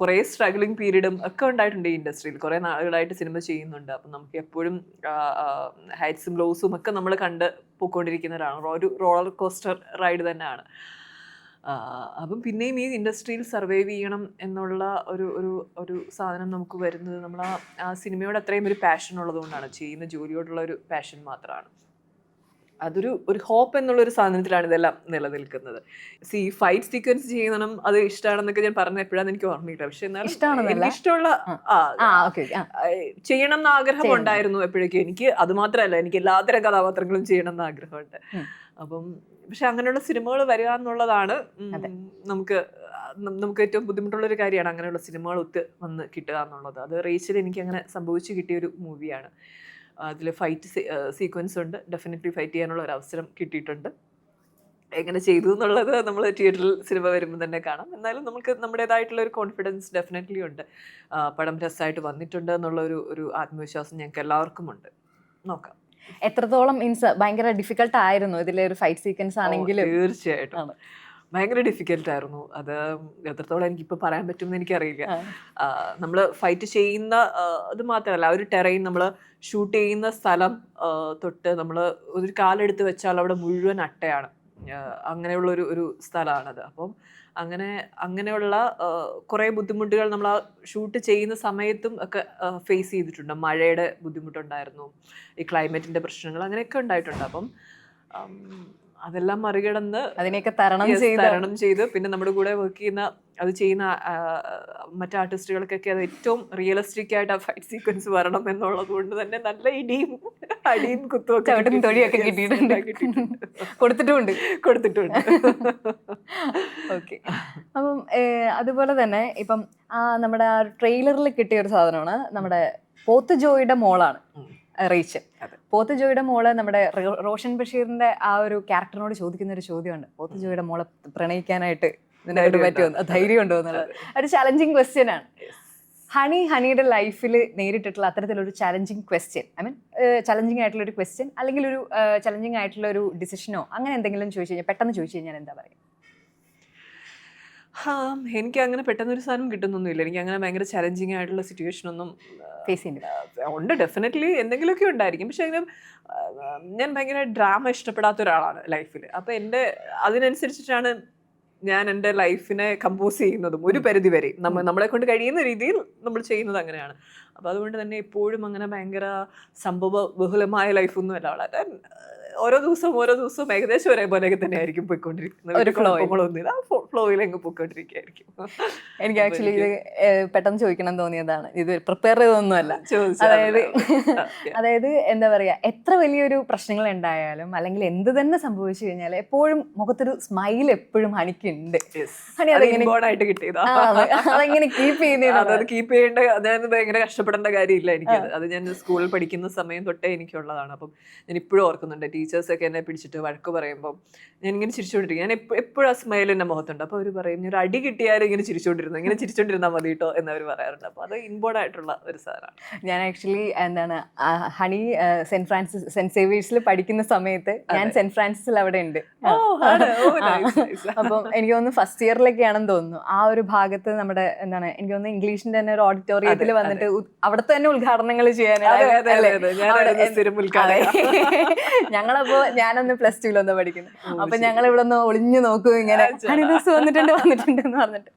കുറേ സ്ട്രഗ്ലിംഗ് പീരീഡും ഒക്കെ ഉണ്ടായിട്ടുണ്ട് ഈ ഇൻഡസ്ട്രിയിൽ കുറേ നാളുകളായിട്ട് സിനിമ ചെയ്യുന്നുണ്ട്. അപ്പം നമുക്ക് എപ്പോഴും ഹൈറ്റ്സും ലോസും ഒക്കെ നമ്മൾ കണ്ട് പോയിക്കൊണ്ടിരിക്കുന്നവരാണ് ഒരു റോളർ കോസ്റ്റർ റൈഡ് തന്നെയാണ്. അപ്പം പിന്നെയും ഈ ഇൻഡസ്ട്രിയിൽ സർവൈവ് ചെയ്യണം എന്നുള്ള ഒരു ഒരു ഒരു സാധനം നമുക്ക് വരുന്നത് നമ്മൾ ആ സിനിമയോട് അത്രയും ഒരു പാഷൻ ഉള്ളതുകൊണ്ടാണ്. ചെയ്യുന്ന ജോലിയോടുള്ള ഒരു പാഷൻ മാത്രമാണ് അതൊരു ഒരു ഹോപ്പ് എന്നുള്ള ഒരു സാധനത്തിലാണ് ഇതെല്ലാം നിലനിൽക്കുന്നത്. സി ഫൈറ്റ് സീക്വൻസ് ചെയ്യണം അത് ഇഷ്ടമാണെന്നൊക്കെ ഞാൻ പറഞ്ഞ എപ്പോഴാണ് എനിക്ക് ഓർമ്മയില്ല. പക്ഷെ എന്നാലും എനിക്ക് ഇഷ്ടമുള്ള ചെയ്യണം എന്ന ആഗ്രഹം ഉണ്ടായിരുന്നു എപ്പോഴേക്കും. എനിക്ക് അത് മാത്രമല്ല എനിക്ക് എല്ലാത്തരം കഥാപാത്രങ്ങളും ചെയ്യണം എന്ന ആഗ്രഹമുണ്ട്. അപ്പം പക്ഷെ അങ്ങനെയുള്ള സിനിമകൾ വരിക എന്നുള്ളതാണ് നമുക്ക് നമുക്ക് ഏറ്റവും ബുദ്ധിമുട്ടുള്ള ഒരു കാര്യമാണ് അങ്ങനെയുള്ള സിനിമകൾ ഒത്ത് വന്ന് കിട്ടുക എന്നുള്ളത്. അത് റേച്ചിൽ എനിക്ക് അങ്ങനെ സംഭവിച്ചു കിട്ടിയ ഒരു മൂവിയാണ്. അതിൽ ഫൈറ്റ് സീക്വൻസ് ഉണ്ട്. ഡെഫിനറ്റ്ലി ഫൈറ്റ് ചെയ്യാനുള്ള ഒരു അവസരം കിട്ടിയിട്ടുണ്ട്. എങ്ങനെ ചെയ്തു എന്നുള്ളത് നമ്മൾ തിയേറ്ററിൽ സിനിമ വരുമ്പോൾ തന്നെ കാണാം. എന്നാലും നമുക്ക് നമ്മുടേതായിട്ടുള്ള ഒരു കോൺഫിഡൻസ് ഡെഫിനറ്റ്ലി ഉണ്ട്. പടം രസമായിട്ട് വന്നിട്ടുണ്ട് എന്നുള്ള ഒരു ഒരു ആത്മവിശ്വാസം ഞങ്ങൾക്ക് എല്ലാവർക്കും ഉണ്ട്. നോക്കാം. എത്രത്തോളം മീൻസ് ഭയങ്കര ഡിഫിക്കൽട്ട് ആയിരുന്നു ഇതിലെ ഒരു ഫൈറ്റ് സീക്വൻസ് ആണെങ്കിലും. തീർച്ചയായിട്ടും. ഭയങ്കര ഡിഫിക്കൽട്ട് ആയിരുന്നു. അത് എത്രത്തോളം എനിക്കിപ്പോൾ പറയാൻ പറ്റുമെന്ന് എനിക്കറിയില്ല. നമ്മൾ ഫൈറ്റ് ചെയ്യുന്ന അത് മാത്രമല്ല ഒരു ടെറൈൻ നമ്മൾ ഷൂട്ട് ചെയ്യുന്ന സ്ഥലം തൊട്ട് നമ്മൾ ഒരു കാലെടുത്ത് വെച്ചാൽ അവിടെ മുഴുവൻ അട്ടയാണ്. അങ്ങനെയുള്ള ഒരു ഒരു സ്ഥലമാണത്. അപ്പം അങ്ങനെ അങ്ങനെയുള്ള കുറേ ബുദ്ധിമുട്ടുകൾ നമ്മൾ ആ ഷൂട്ട് ചെയ്യുന്ന സമയത്തും ഒക്കെ ഫേസ് ചെയ്തിട്ടുണ്ട്. മഴയുടെ ബുദ്ധിമുട്ടുണ്ടായിരുന്നു. ഈ ക്ലൈമറ്റിന്റെ പ്രശ്നങ്ങൾ അങ്ങനെയൊക്കെ ഉണ്ടായിട്ടുണ്ട്. അപ്പം അതെല്ലാം മറികടന്ന് അതിനെയൊക്കെ തരണം ചെയ്ത്. തരണം ചെയ്ത്. പിന്നെ നമ്മുടെ കൂടെ വർക്ക് ചെയ്യുന്ന അത് ചെയ്യുന്ന മറ്റു ആർട്ടിസ്റ്റുകൾക്കൊക്കെ അത് ഏറ്റവും റിയലിസ്റ്റിക് ആയിട്ട് ആ ഫൈറ്റ് സീക്വൻസ് വരണം എന്നുള്ളത് കൊണ്ട് തന്നെ നല്ല ഇടിയും അടിയും കുത്തും ഒക്കെ തൊഴിയൊക്കെ കിട്ടിയിട്ടുണ്ട്. കൊടുത്തിട്ടുമുണ്ട്. കൊടുത്തിട്ടുണ്ട്. ഓക്കെ അപ്പം അതുപോലെ തന്നെ ഇപ്പം ആ നമ്മുടെ ആ ട്രെയിലറിൽ കിട്ടിയ ഒരു സാധനമാണ് നമ്മുടെ പോത്ത് ജോയിയുടെ മോളാണ്. റീച്ചൽ അതെ. പോത്ത് ജോയിയുടെ മോൾ നമ്മുടെ റോഷൻ ബഷീറിന്റെ ആ ഒരു ക്യാരക്ടറിനോട് ചോദിക്കുന്ന ഒരു ചോദ്യമുണ്ട്. പോത്ത് ജോയിയുടെ മോളെ പ്രണയിക്കാനായിട്ട് നിനക്ക് ധൈര്യം പറ്റുമോ? ഉണ്ടോ? ധൈര്യം ഉണ്ടോ എന്നുള്ളത് ഒരു ചലഞ്ചിങ് ക്വസ്റ്റ്യൻ ആണ്. ഹണി ഹണിയുടെ ലൈഫിൽ നേരിട്ടിട്ടുള്ള അത്തരത്തിലൊരു challenging question I mean challenging ആയിട്ടുള്ള ഒരു ക്വസ്റ്റ്യൻ അല്ലെങ്കിൽ ഒരു ചലഞ്ചിങ് ആയിട്ടുള്ള ഒരു ഡിസിഷനോ അങ്ങനെ എന്തെങ്കിലും ചോദിച്ചു കഴിഞ്ഞാൽ പെട്ടെന്ന് ചോദിച്ചു കഴിഞ്ഞാൽ എന്താ പറയുക? ഹാ എനിക്ക് അങ്ങനെ പെട്ടെന്നൊരു സാധനം കിട്ടുന്നൊന്നുമില്ല. എനിക്ക് അങ്ങനെ ഭയങ്കര ചലഞ്ചിങ് ആയിട്ടുള്ള സിറ്റുവേഷൻ ഒന്നും ഉണ്ട് ഡെഫിനറ്റ്ലി എന്തെങ്കിലുമൊക്കെ ഉണ്ടായിരിക്കും. പക്ഷെ ആ, ഞാൻ ഭയങ്കര ഡ്രാമ ഇഷ്ടപ്പെടാത്ത ഒരാളാണ് ലൈഫിൽ അപ്പോൾ എന്റെ അതിനനുസരിച്ചിട്ടാണ് ഞാൻ എന്റെ ലൈഫിനെ കമ്പോസ് ചെയ്യുന്നതും ഒരു പരിധി വരെ. നമ്മൾ നമ്മളെ കൊണ്ട് കഴിയുന്ന രീതിയിൽ നമ്മൾ ചെയ്യുന്നത് അങ്ങനെയാണ്. അപ്പോൾ അതുകൊണ്ട് തന്നെ എപ്പോഴും അങ്ങനെ ഭയങ്കര സംഭവ ബഹുലമായ ലൈഫൊന്നും അല്ല വളരെ ഓരോ ദിവസവും ഓരോ ദിവസവും ഏകദേശം ഒരേപോലെയൊക്കെ തന്നെ ആയിരിക്കും പോയിക്കൊണ്ടിരിക്കുന്നത്. ഒരു. കുഴപ്പങ്ങളൊന്നുമില്ല ഫ്ലോയിൽ അങ്ങ് പോയിക്കൊണ്ടിരിക്കുകയായിരിക്കും. എനിക്ക് ആക്ച്വലി ഇത് പെട്ടെന്ന് ചോദിക്കണം തോന്നിയതാണ്. ഇത് പ്രിപ്പയർ ചെയ്തൊന്നുമല്ല അതായത് അതായത് എന്താ പറയാ എത്ര വലിയൊരു പ്രശ്നങ്ങൾ ഉണ്ടായാലും അല്ലെങ്കിൽ എന്ത് തന്നെ സംഭവിച്ചു കഴിഞ്ഞാൽ എപ്പോഴും മുഖത്തൊരു സ്മൈൽ എപ്പോഴും അതെങ്ങനെ- ആയിട്ട് കിട്ടിയതാ. അതെങ്ങനെ കീപ്പ് ചെയ്യുന്നത് കീപ്പ് ചെയ്യേണ്ട അതായത് ഭയങ്കര കഷ്ടപ്പെടേണ്ട കാര്യമില്ല എനിക്ക് അത് ഞാൻ സ്കൂളിൽ പഠിക്കുന്ന സമയം തൊട്ടേ എനിക്കുള്ളതാണ്. അപ്പം ഞാൻ ഇപ്പോഴും ഓർക്കുന്നുണ്ട് ടീച്ചേഴ്സ് ഒക്കെ എന്നെ പിടിച്ചിട്ട് വഴക്ക് പറയുമ്പോൾ ഞാൻ ഇങ്ങനെ ചിരിച്ചുകൊണ്ടിരിക്കും ഞാൻ എപ്പോഴും ആ സ്മൈൽ എന്റെ മുഖത്തുണ്ട്. അപ്പോൾ അവർ പറയും "നീ ഒരു അടി കിട്ടിയാലും ഇങ്ങനെ ചിരിച്ചുകൊണ്ടിരുന്നു ഇങ്ങനെ ചിരിച്ചുകൊണ്ടിരുന്നാൽ മതി കേട്ടോ എന്നവർ പറയാറുണ്ട്. അപ്പോൾ അത് ഇൻബോർഡ് ആയിട്ടുള്ള ഒരു സാധനമാണ്. ഞാൻ ആക്ച്വലി എന്താണ് Honey saint saint Francis saint സേവിയേഴ്സിൽ പഠിക്കുന്ന സമയത്ത് ഞാൻ സെന്റ് ഫ്രാൻസിസിൽ അവിടെ ഉണ്ട്. അപ്പം എനിക്ക് തോന്നുന്നു ഫസ്റ്റ് ഇയറിലൊക്കെയാണെന്ന് തോന്നുന്നു. ആ ഒരു ഭാഗത്ത് നമ്മുടെ എന്താണ് എനിക്ക് തോന്നുന്നു ഇംഗ്ലീഷിന്റെ തന്നെ ഒരു ഓഡിറ്റോറിയത്തിൽ വന്നിട്ട് അവിടെ അവിടുത്തെ തന്നെ ഉദ്ഘാടനങ്ങൾ അതെ, അതെ, ഞങ്ങളപ്പോ ഞാനൊന്ന് പ്ലസ് ടുവിലൊന്ന് ഒന്ന് പഠിക്കുന്നു. അപ്പൊ ഞങ്ങൾ ഇവിടെ ഒന്ന് ഒളിഞ്ഞു നോക്കും ഇങ്ങനെ. ദിവസം വന്നിട്ടുണ്ട് വന്നിട്ടുണ്ട് എന്ന് പറഞ്ഞിട്ട്.